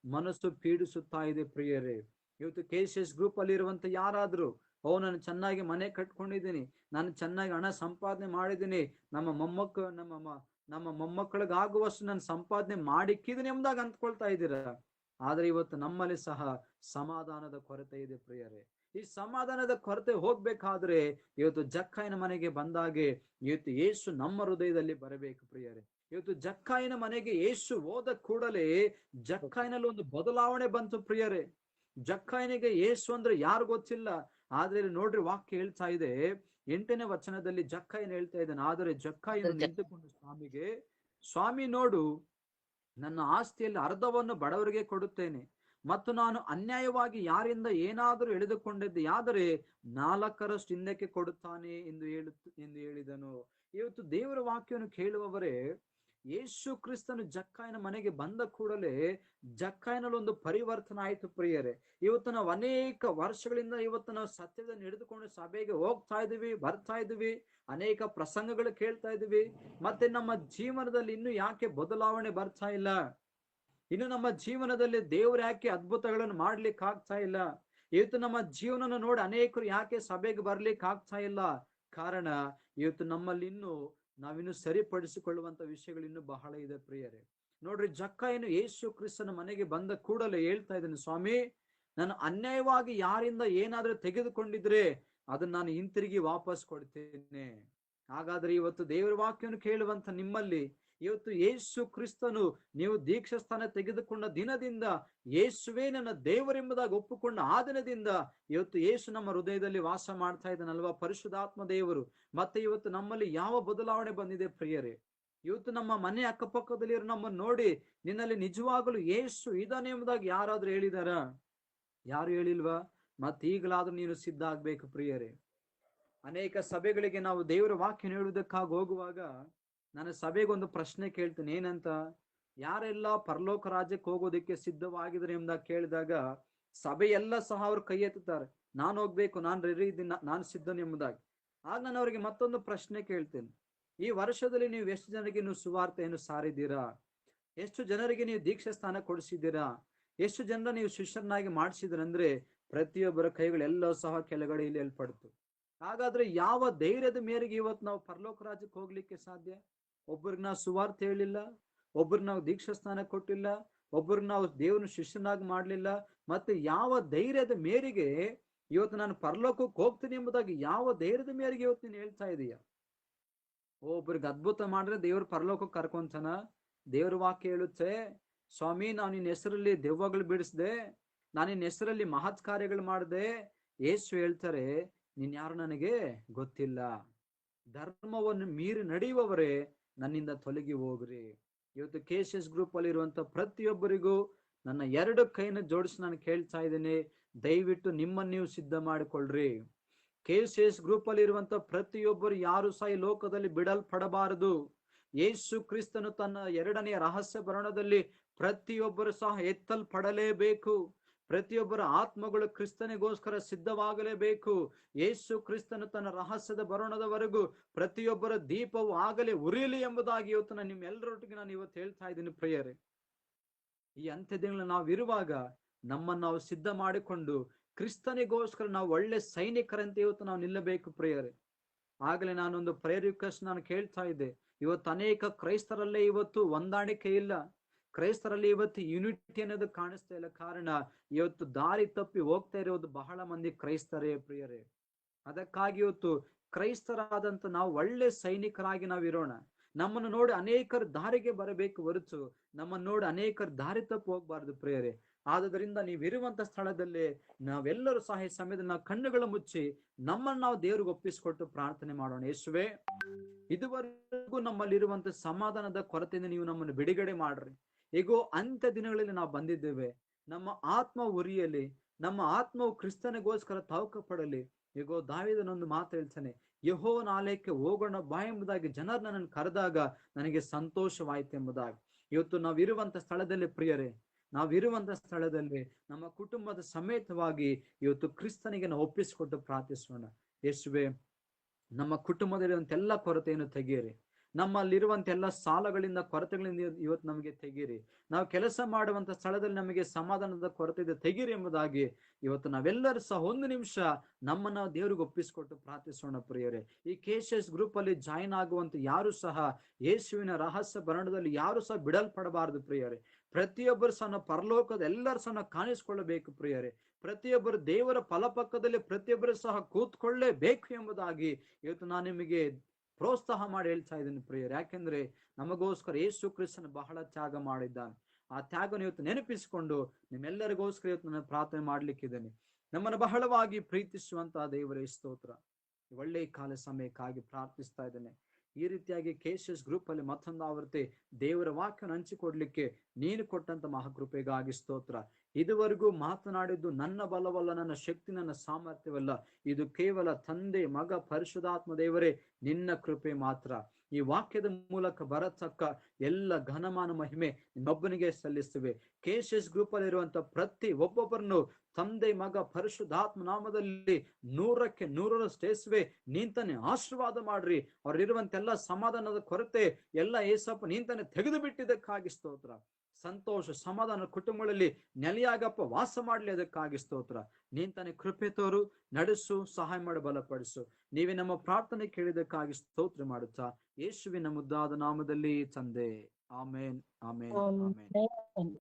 ಮನಸ್ಸು ಪೀಡಿಸುತ್ತಾ ಇದೆ ಪ್ರಿಯರೇ. ಇವತ್ತು ಕೆ ಸಿ ಎಸ್ ಗ್ರೂಪ್ ಅಲ್ಲಿ ಇರುವಂತ ಯಾರಾದ್ರೂ, ಓ, ನಾನು ಚೆನ್ನಾಗಿ ಮನೆ ಕಟ್ಕೊಂಡಿದ್ದೀನಿ, ನಾನು ಚೆನ್ನಾಗಿ ಹಣ ಸಂಪಾದನೆ ಮಾಡಿದ್ದೀನಿ, ನಮ್ಮ ಮೊಮ್ಮಕ್ಕ, ನಮ್ಮ ನಮ್ಮ ಮೊಮ್ಮಕ್ಕಳಿಗಾಗುವಷ್ಟು ನಾನು ಸಂಪಾದನೆ ಮಾಡಿಕ್ಕಿದ್ದೀನಿ ಎಂಬುದಾಗ ಅಂದ್ಕೊಳ್ತಾ ಇದ್ದೀರಾ? ಆದ್ರೆ ಇವತ್ತು ನಮ್ಮಲ್ಲಿ ಸಹ ಸಮಾಧಾನದ ಕೊರತೆ ಇದೆ ಪ್ರಿಯರೇ. ಈ ಸಮಾಧಾನದ ಕೊರತೆ ಹೋಗ್ಬೇಕಾದ್ರೆ ಇವತ್ತು ಜಕ್ಕಾಯನ ಮನೆಗೆ ಬಂದಾಗೆ ಇವತ್ತು ಯೇಸು ನಮ್ಮ ಹೃದಯದಲ್ಲಿ ಬರಬೇಕು ಪ್ರಿಯರೇ. ಇವತ್ತು ಜಕ್ಕಾಯನ ಮನೆಗೆ ಯೇಸು ಹೋದ ಕೂಡಲೇ ಜಕ್ಕಾಯನಲ್ಲಿ ಒಂದು ಬದಲಾವಣೆ ಬಂತು ಪ್ರಿಯರೇ. ಜಕ್ಕಾಯನಿಗೆ ಯೇಸು ಅಂದ್ರೆ ಯಾರು ಗೊತ್ತಿಲ್ಲ. ಆದ್ರೆ ನೋಡ್ರಿ ವಾಕ್ಯ ಹೇಳ್ತಾ ಇದೆ. ಎಂಟನೇ ವಚನದಲ್ಲಿ ಜಕ್ಕಾಯನ ಹೇಳ್ತಾ ಇದ್ದಾನೆ. ಆದರೆ ಜಕ್ಕಾಯಿನ ನಿಂತುಕೊಂಡು ಸ್ವಾಮಿಗೆ ಸ್ವಾಮಿ ನೋಡು ನನ್ನ ಆಸ್ತಿಯಲ್ಲಿ ಅರ್ಧವನ್ನು ಬಡವರಿಗೆ ಕೊಡುತ್ತೇನೆ. ಮತ್ತು ನಾನು ಅನ್ಯಾಯವಾಗಿ ಯಾರಿಂದ ಏನಾದರೂ ಎಳೆದುಕೊಂಡಿದ್ದೆಯಾದರೆ ನಾಲ್ಕರಷ್ಟು ಹಿಂದಕ್ಕೆ ಕೊಡುತ್ತಾನೆ ಎಂದು ಹೇಳು ಎಂದು ಹೇಳಿದನು. ಇವತ್ತು ದೇವರ ವಾಕ್ಯವನ್ನು ಕೇಳುವವರೇ, ಯೇಸು ಕ್ರಿಸ್ತನು ಜಕ್ಕಾಯನ ಮನೆಗೆ ಬಂದ ಕೂಡಲೇ ಜಕ್ಕಾಯನಲ್ಲಿ ಒಂದು ಪರಿವರ್ತನೆ ಆಯಿತು ಪ್ರಿಯರೇ. ಇವತ್ತು ನಾವು ಅನೇಕ ವರ್ಷಗಳಿಂದ ಇವತ್ತು ನಾವು ಸತ್ಯವನ್ನು ಹಿಡಿದುಕೊಂಡು ಸಭೆಗೆ ಹೋಗ್ತಾ ಇದ್ದೀವಿ, ಬರ್ತಾ ಇದ್ದೀವಿ, ಅನೇಕ ಪ್ರಸಂಗಗಳು ಕೇಳ್ತಾ ಇದ್ದೀವಿ, ಮತ್ತೆ ನಮ್ಮ ಜೀವನದಲ್ಲಿ ಇನ್ನು ಯಾಕೆ ಬದಲಾವಣೆ ಬರ್ತಾ ಇಲ್ಲ? ಇನ್ನು ನಮ್ಮ ಜೀವನದಲ್ಲಿ ದೇವ್ರು ಯಾಕೆ ಅದ್ಭುತಗಳನ್ನು ಮಾಡ್ಲಿಕ್ಕೆ ಆಗ್ತಾ ಇಲ್ಲ? ಇವತ್ತು ನಮ್ಮ ಜೀವನನ ನೋಡಿ ಅನೇಕರು ಯಾಕೆ ಸಭೆಗೆ ಬರ್ಲಿಕ್ಕೆ ಆಗ್ತಾ ಇಲ್ಲ? ಕಾರಣ, ಇವತ್ತು ನಮ್ಮಲ್ಲಿ ಇನ್ನು ನಾವಿನ್ನು ಸರಿಪಡಿಸಿಕೊಳ್ಳುವಂತ ವಿಷಯಗಳು ಇನ್ನು ಬಹಳ ಇದೆ ಪ್ರಿಯರೇ. ನೋಡ್ರಿ ಜಕ್ಕ ಏನು ಯೇಸು ಕ್ರಿಸ್ತನ ಮನೆಗೆ ಬಂದ ಕೂಡಲೇ ಹೇಳ್ತಾ ಇದ್ದೇನೆ, ಸ್ವಾಮಿ, ನಾನು ಅನ್ಯಾಯವಾಗಿ ಯಾರಿಂದ ಏನಾದ್ರೂ ತೆಗೆದುಕೊಂಡಿದ್ರೆ ಅದನ್ನ ನಾನು ಹಿಂತಿರುಗಿ ವಾಪಸ್ ಕೊಡ್ತೇನೆ. ಹಾಗಾದ್ರೆ ಇವತ್ತು ದೇವರ ವಾಕ್ಯವನ್ನು ಕೇಳುವಂತ ನಿಮ್ಮಲ್ಲಿ ಇವತ್ತು ಯೇಸು ಕ್ರಿಸ್ತನು ನೀವು ದೀಕ್ಷಾಸ್ಥಾನ ತೆಗೆದುಕೊಂಡ ದಿನದಿಂದ ಯೇಸುವೇ ನನ್ನ ದೇವರೆಂಬುದಾಗಿ ಒಪ್ಪಿಕೊಂಡ ಆ ದಿನದಿಂದ ಇವತ್ತು ಯೇಸು ನಮ್ಮ ಹೃದಯದಲ್ಲಿ ವಾಸ ಮಾಡ್ತಾ ಇದ್ದಾನಲ್ವಾ? ಪರಿಶುದ್ಧಾತ್ಮ ದೇವರು. ಮತ್ತೆ ಇವತ್ತು ನಮ್ಮಲ್ಲಿ ಯಾವ ಬದಲಾವಣೆ ಬಂದಿದೆ ಪ್ರಿಯರೇ? ಇವತ್ತು ನಮ್ಮ ಮನೆ ಅಕ್ಕಪಕ್ಕದಲ್ಲಿ ನಮ್ಮನ್ನು ನೋಡಿ ನಿನ್ನಲ್ಲಿ ನಿಜವಾಗಲೂ ಯೇಸು ಇದಾನೆ ಎಂಬುದಾಗಿ ಯಾರಾದ್ರೂ ಹೇಳಿದಾರ? ಯಾರು ಹೇಳಿಲ್ವಾ? ಮತ್ತೆ ಈಗಲಾದ್ರೂ ನೀನು ಸಿದ್ಧ ಆಗ್ಬೇಕು ಪ್ರಿಯರೇ. ಅನೇಕ ಸಭೆಗಳಿಗೆ ನಾವು ದೇವರ ವಾಕ್ಯ ನೀಡುವುದಕ್ಕಾಗಿ ಹೋಗುವಾಗ ನಾನು ಸಭೆಗೊಂದು ಪ್ರಶ್ನೆ ಕೇಳ್ತೀನಿ. ಏನಂತ? ಯಾರೆಲ್ಲ ಪರಲೋಕ ರಾಜ್ಯಕ್ಕೆ ಹೋಗೋದಕ್ಕೆ ಸಿದ್ಧವಾಗಿದ್ರೆ ಎಂಬುದಾಗಿ ಕೇಳಿದಾಗ ಸಭೆ ಎಲ್ಲ ಸಹ ಅವ್ರು ಕೈ ಎತ್ತುತ್ತಾರೆ. ನಾನು ಹೋಗ್ಬೇಕು, ನಾನು ರೆಡಿ ಇದ್ದೀನಿ, ನಾನು ಸಿದ್ಧನು ಎಂಬುದಾಗಿ. ಆಗ ನಾನು ಅವರಿಗೆ ಮತ್ತೊಂದು ಪ್ರಶ್ನೆ ಕೇಳ್ತೇನೆ. ಈ ವರ್ಷದಲ್ಲಿ ನೀವು ಎಷ್ಟು ಜನರಿಗೆ ನೀವು ಸುವಾರ್ತೆಯನ್ನು ಸಾರಿದ್ದೀರಾ? ಎಷ್ಟು ಜನರಿಗೆ ನೀವು ದೀಕ್ಷಾ ಸ್ಥಾನ ಕೊಡಿಸಿದ್ದೀರಾ? ಎಷ್ಟು ಜನರ ನೀವು ಶಿಷ್ಯರನ್ನಾಗಿ ಮಾಡಿಸಿದ್ರಂದ್ರೆ ಪ್ರತಿಯೊಬ್ಬರ ಕೈಗಳೆಲ್ಲ ಸಹ ಕೆಳಗಡೆ ಇಳಿಯಲ್ಪಡ್ತು ಹಾಗಾದ್ರೆ ಯಾವ ಧೈರ್ಯದ ಮೇರೆಗೆ ಇವತ್ತು ನಾವು ಪರಲೋಕ ರಾಜ್ಯಕ್ಕೆ ಹೋಗ್ಲಿಕ್ಕೆ ಸಾಧ್ಯ? ಒಬ್ಬರಿಗೆ ನಾವು ಸುವಾರ್ಥ ಹೇಳಿಲ್ಲ ಒಬ್ಬರು ನಾವು ದೀಕ್ಷಾ ಸ್ಥಾನ ಕೊಟ್ಟಿಲ್ಲ ಒಬ್ಬರು ನಾವು ದೇವನ ಶಿಷ್ಯನಾಗಿ ಮಾಡಲಿಲ್ಲ, ಮತ್ತೆ ಯಾವ ಧೈರ್ಯದ ಮೇರೆಗೆ ಇವತ್ತು ನಾನು ಪರಲೋಕಕ್ಕೆ ಹೋಗ್ತೀನಿ ಎಂಬುದಾಗಿ ಯಾವ ಧೈರ್ಯದ ಮೇರೆಗೆ ಇವತ್ತು ನೀನು ಹೇಳ್ತಾ ಇದೀಯ? ಒಬ್ಬರಿಗೆ ಅದ್ಭುತ ಮಾಡಿದ್ರೆ ದೇವ್ರ ಪರಲೋಕಕ್ಕೆ ಕರ್ಕೊಂತಾನ. ದೇವರ ವಾಕ್ಯ ಹೇಳುತ್ತೆ, ಸ್ವಾಮಿ, ನಾನು ನಿನ್ನ ಹೆಸರಲ್ಲಿ ದೆವ್ವಗಳು ಬಿಡಿಸ್ದೆ, ನಾನು ನಿನ್ನ ಹೆಸರಲ್ಲಿ ಮಹತ್ ಕಾರ್ಯಗಳು ಮಾಡಿದೆ. ಯೇಸು ಹೇಳ್ತಾರೆ, ನೀನ್ ಯಾರು ನನಗೆ? ಗೊತ್ತಿಲ್ಲ. ಧರ್ಮವನ್ನು ಮೀರಿ ನಡೆಯುವವರೇ ನನ್ನಿಂದ ತೊಲಗಿ ಹೋಗ್ರಿ. ಇವತ್ತು ಕೆ ಸಿ ಎಸ್ ಗ್ರೂಪ್ ಅಲ್ಲಿ ಇರುವಂತ ಪ್ರತಿಯೊಬ್ಬರಿಗೂ ನನ್ನ ಎರಡು ಕೈನ ಜೋಡಿಸಿ ನಾನು ಕೇಳ್ತಾ ಇದ್ದೀನಿ. ದಯವಿಟ್ಟು ನಿಮ್ಮನ್ನ ನೀವು ಸಿದ್ಧ ಮಾಡಿಕೊಳ್ಳ್ರಿ ಕೆ ಸಿ ಎಸ್ ಗ್ರೂಪ್ ಅಲ್ಲಿ ಇರುವಂತ ಪ್ರತಿಯೊಬ್ಬರು ಯಾರು ಸಹ ಈ ಲೋಕದಲ್ಲಿ ಬಿಡಲ್ಪಡಬಾರದು. ಯೇಸು ಕ್ರಿಸ್ತನು ತನ್ನ ಎರಡನೆಯ ರಹಸ್ಯ ಭರಣದಲ್ಲಿ ಪ್ರತಿಯೊಬ್ಬರು ಸಹ ಎತ್ತಲ್ಪಡಲೇಬೇಕು. ಪ್ರತಿಯೊಬ್ಬರ ಆತ್ಮಗಳು ಕ್ರಿಸ್ತನಿಗೋಸ್ಕರ ಸಿದ್ಧವಾಗಲೇಬೇಕು. ಯೇಸು ಕ್ರಿಸ್ತನು ತನ್ನ ರಹಸ್ಯದ ಬರೋಣದವರೆಗೂ ಪ್ರತಿಯೊಬ್ಬರ ದೀಪವು ಆಗಲೇ ಉರಿಯಲಿ ಎಂಬುದಾಗಿ ಇವತ್ತು ನಾನು ನಿಮ್ಮೆಲ್ಲರೊಟ್ಟಿಗೆ ನಾನು ಇವತ್ತು ಹೇಳ್ತಾ ಇದ್ದೀನಿ ಪ್ರಿಯರೇ. ಈ ಅಂತ್ಯ ದಿನಗಳು ನಾವು ಇರುವಾಗ ನಮ್ಮನ್ನು ನಾವು ಸಿದ್ಧ ಮಾಡಿಕೊಂಡು ಕ್ರಿಸ್ತನಿಗೋಸ್ಕರ ನಾವು ಒಳ್ಳೆ ಸೈನಿಕರಂತೆ ಇವತ್ತು ನಾವು ನಿಲ್ಲಬೇಕು ಪ್ರಿಯರೇ. ಆಗಲೇ ನಾನೊಂದು ಪ್ರೇಯರ್ ರಿಕ್ವೆಸ್ಟ್ ನಾನು ಕೇಳ್ತಾ ಇದ್ದೆ. ಇವತ್ತು ಅನೇಕ ಕ್ರೈಸ್ತರಲ್ಲೇ ಇವತ್ತು ಹೊಂದಾಣಿಕೆ ಇಲ್ಲ. ಕ್ರೈಸ್ತರಲ್ಲಿ ಇವತ್ತು ಯುನಿಟಿ ಅನ್ನೋದು ಕಾಣಿಸ್ತಾ ಇಲ್ಲ. ಕಾರಣ ಇವತ್ತು ದಾರಿ ತಪ್ಪಿ ಹೋಗ್ತಾ ಇರೋದು ಬಹಳ ಮಂದಿ ಕ್ರೈಸ್ತರೇ ಪ್ರಿಯರೇ. ಅದಕ್ಕಾಗಿ ಇವತ್ತು ಕ್ರೈಸ್ತರಾದಂತ ನಾವು ಒಳ್ಳೆ ಸೈನಿಕರಾಗಿ ನಾವು ಇರೋಣ. ನಮ್ಮನ್ನು ನೋಡಿ ಅನೇಕರು ದಾರಿಗೆ ಬರಬೇಕು ಹೊರತು ನಮ್ಮನ್ನು ನೋಡಿ ಅನೇಕರು ದಾರಿ ತಪ್ಪು ಹೋಗ್ಬಾರ್ದು ಪ್ರಿಯರೇ. ಆದ್ದರಿಂದ ನೀವಿರುವಂತ ಸ್ಥಳದಲ್ಲಿ ನಾವೆಲ್ಲರೂ ಸಹ ಈ ಸಮಯದಲ್ಲಿ ನಾವು ಕಣ್ಣುಗಳು ಮುಚ್ಚಿ ನಮ್ಮನ್ನು ನಾವು ದೇವ್ರಿಗೆ ಒಪ್ಪಿಸಿಕೊಟ್ಟು ಪ್ರಾರ್ಥನೆ ಮಾಡೋಣ. ಯೇಸುವೆ, ಇದುವರೆಗೂ ನಮ್ಮಲ್ಲಿರುವಂತ ಸಮಾಧಾನದ ಕೊರತೆಯಿಂದ ನೀವು ನಮ್ಮನ್ನು ಬಿಡುಗಡೆ ಮಾಡ್ರಿ. ಈಗೋ ಅಂತ್ಯ ದಿನಗಳಲ್ಲಿ ನಾವು ಬಂದಿದ್ದೇವೆ. ನಮ್ಮ ಆತ್ಮ ಉರಿಯಲಿ ನಮ್ಮ ಆತ್ಮವು ಕ್ರಿಸ್ತನಿಗೋಸ್ಕರ ತಾವುಕ ಪಡಲಿ ಹೇಗೋ ದಾವಿದನೊಂದು ಮಾತು ಹೇಳ್ತಾನೆ, ಯಹೋವನ ಆಲಯಕ್ಕೆ ಹೋಗೋಣ ಬಾ ಎಂಬುದಾಗಿ ಜನರು ನನ್ನನ್ನು ಕರೆದಾಗ ನನಗೆ ಸಂತೋಷವಾಯಿತು ಎಂಬುದಾಗಿ. ಇವತ್ತು ನಾವಿರುವಂತ ಸ್ಥಳದಲ್ಲಿ ಪ್ರಿಯರೇ ನಾವಿರುವಂತ ಸ್ಥಳದಲ್ಲಿ ನಮ್ಮ ಕುಟುಂಬದ ಸಮೇತವಾಗಿ ಇವತ್ತು ಕ್ರಿಸ್ತನಿಗೆ ನಾವು ಒಪ್ಪಿಸಿಕೊಟ್ಟು ಪ್ರಾರ್ಥಿಸೋಣ. ಯೇಸುವೆ, ನಮ್ಮ ಕುಟುಂಬದಲ್ಲಿ ಎಲ್ಲ ಕೊರತೆಯನ್ನು ತೆಗೀರಿ ನಮ್ಮಲ್ಲಿರುವಂತ ಎಲ್ಲ ಸಾಲಗಳಿಂದ ಕೊರತೆಗಳಿಂದ ಇವತ್ತು ನಮಗೆ ತೆಗೀರಿ. ನಾವು ಕೆಲಸ ಮಾಡುವಂತ ಸ್ಥಳದಲ್ಲಿ ನಮಗೆ ಸಮಾಧಾನದ ಕೊರತೆ ಇದೆ, ತೆಗೀರಿ ಎಂಬುದಾಗಿ ಇವತ್ತು ನಾವೆಲ್ಲರೂ ಸಹ ಒಂದು ನಿಮಿಷ ನಮ್ಮನ್ನ ದೇವರಿಗೆ ಒಪ್ಪಿಸಿಕೊಟ್ಟು ಪ್ರಾರ್ಥಿಸೋಣ ಪ್ರಿಯರೇ. ಈ ಕೇಶಸ್ ಗ್ರೂಪ್ ಅಲ್ಲಿ ಜಾಯಿನ್ ಆಗುವಂತ ಯಾರು ಸಹ ಯೇಸುವಿನ ರಹಸ್ಯ ಭರಣದಲ್ಲಿ ಯಾರು ಸಹ ಬಿಡಲ್ಪಡಬಾರದು ಪ್ರಿಯರೇ. ಪ್ರತಿಯೊಬ್ಬರು ಸಹ ಪರಲೋಕದ ಎಲ್ಲರೂ ಸಹ ಕಾಣಿಸ್ಕೊಳ್ಳಬೇಕು ಪ್ರಿಯರೇ. ಪ್ರತಿಯೊಬ್ಬರು ದೇವರ ಫಲಪಕ್ಕದಲ್ಲಿ ಪ್ರತಿಯೊಬ್ಬರು ಸಹ ಕೂತ್ಕೊಳ್ಳೇಬೇಕು ಎಂಬುದಾಗಿ ಇವತ್ತು ನಾನು ನಿಮಗೆ ಪ್ರೋತ್ಸಾಹ ಮಾಡಿ ಹೇಳ್ತಾ ಇದ್ದೀನಿ ಪ್ರಿಯರ್. ಯಾಕೆಂದ್ರೆ ನಮಗೋಸ್ಕರ ಯೇಸು ಕ್ರಿಸ್ತನ ಬಹಳ ತ್ಯಾಗ ಮಾಡಿದ್ದಾನೆ. ಆ ತ್ಯಾಗನ ಇವತ್ತು ನೆನಪಿಸಿಕೊಂಡು ನಿಮ್ಮೆಲ್ಲರಿಗೋಸ್ಕರ ಇವತ್ತು ನಾನು ಪ್ರಾರ್ಥನೆ ಮಾಡ್ಲಿಕ್ಕಿದ್ದೇನೆ. ನಮ್ಮನ್ನು ಬಹಳವಾಗಿ ಪ್ರೀತಿಸುವಂತಹ ದೇವರೇ, ಸ್ತೋತ್ರ. ಒಳ್ಳೆ ಕಾಲ ಸಮಯಕ್ಕಾಗಿ ಪ್ರಾರ್ಥಿಸ್ತಾ ಇದ್ದೇನೆ. ಈ ರೀತಿಯಾಗಿ ಕೇಶಸ್ ಗ್ರೂಪ್ ಅಲ್ಲಿ ಮತ್ತೊಂದು ಆವೃತ್ತಿ ದೇವರ ವಾಕ್ಯವನ್ನು ಹಂಚಿಕೊಡ್ಲಿಕ್ಕೆ ನೀನು ಕೊಟ್ಟಂತ ಮಹಾಕೃಪೆಗಾಗಿ ಸ್ತೋತ್ರ. ಇದುವರೆಗೂ ಮಾತನಾಡಿದ್ದು ನನ್ನ ಬಲವಲ್ಲ, ನನ್ನ ಶಕ್ತಿ, ನನ್ನ ಸಾಮರ್ಥ್ಯವಲ್ಲ. ಇದು ಕೇವಲ ತಂದೆ, ಮಗ ಪರಿಶುಧಾತ್ಮ ದೇವರೇ, ನಿನ್ನ ಕೃಪೆ ಮಾತ್ರ. ಈ ವಾಕ್ಯದ ಮೂಲಕ ಬರತಕ್ಕ ಎಲ್ಲ ಘನಮಾನ ಮಹಿಮೆ ನಿನ್ನೊಬ್ಬನಿಗೆ ಸಲ್ಲಿಸುವೆ. ಕೇಶಸ್ ಗ್ರೂಪ್ ಅಲ್ಲಿ ಇರುವಂತ ಪ್ರತಿ ಒಬ್ಬೊಬ್ಬರನ್ನು ತಂದೆ, ಮಗ, ಪರಿಶುದ್ಧಾತ್ಮ ನಾಮದಲ್ಲಿ ನೂರಕ್ಕೆ ನೂರರ ಯೇಸುವೆ ನೀಂತಾನೆ ಆಶೀರ್ವಾದ ಮಾಡ್ರಿ. ಅವ್ರಿರುವಂತೆಲ್ಲ ಸಮಾಧಾನದ ಕೊರತೆ ಎಲ್ಲ ಏಸಪ್ಪ ನೀಂತಾನೆ ತೆಗೆದು ಬಿಟ್ಟಿದ್ದಕ್ಕಾಗಿ ಸ್ತೋತ್ರ. ಸಂತೋಷ ಸಮಾಧಾನ ಕುಟುಂಬಗಳಲ್ಲಿ ನೆಲೆಯಾಗಪ್ಪ, ವಾಸ ಮಾಡಲಿ ಅದಕ್ಕಾಗಿ ಸ್ತೋತ್ರ. ನೀನ್ ತಾನೇ ಕೃಪೆ ತೋರು, ನಡೆಸು, ಸಹಾಯ ಮಾಡಿ, ಬಲಪಡಿಸು. ನೀವೇ ನಮ್ಮ ಪ್ರಾರ್ಥನೆ ಕೇಳಿದಕ್ಕಾಗಿ ಸ್ತೋತ್ರ ಮಾಡುತ್ತಾ, ಯೇಸುವಿನ ಮುದ್ದಾದ ನಾಮದಲ್ಲಿ ತಂದೆ. Amen amen. ಆಮೆನ್.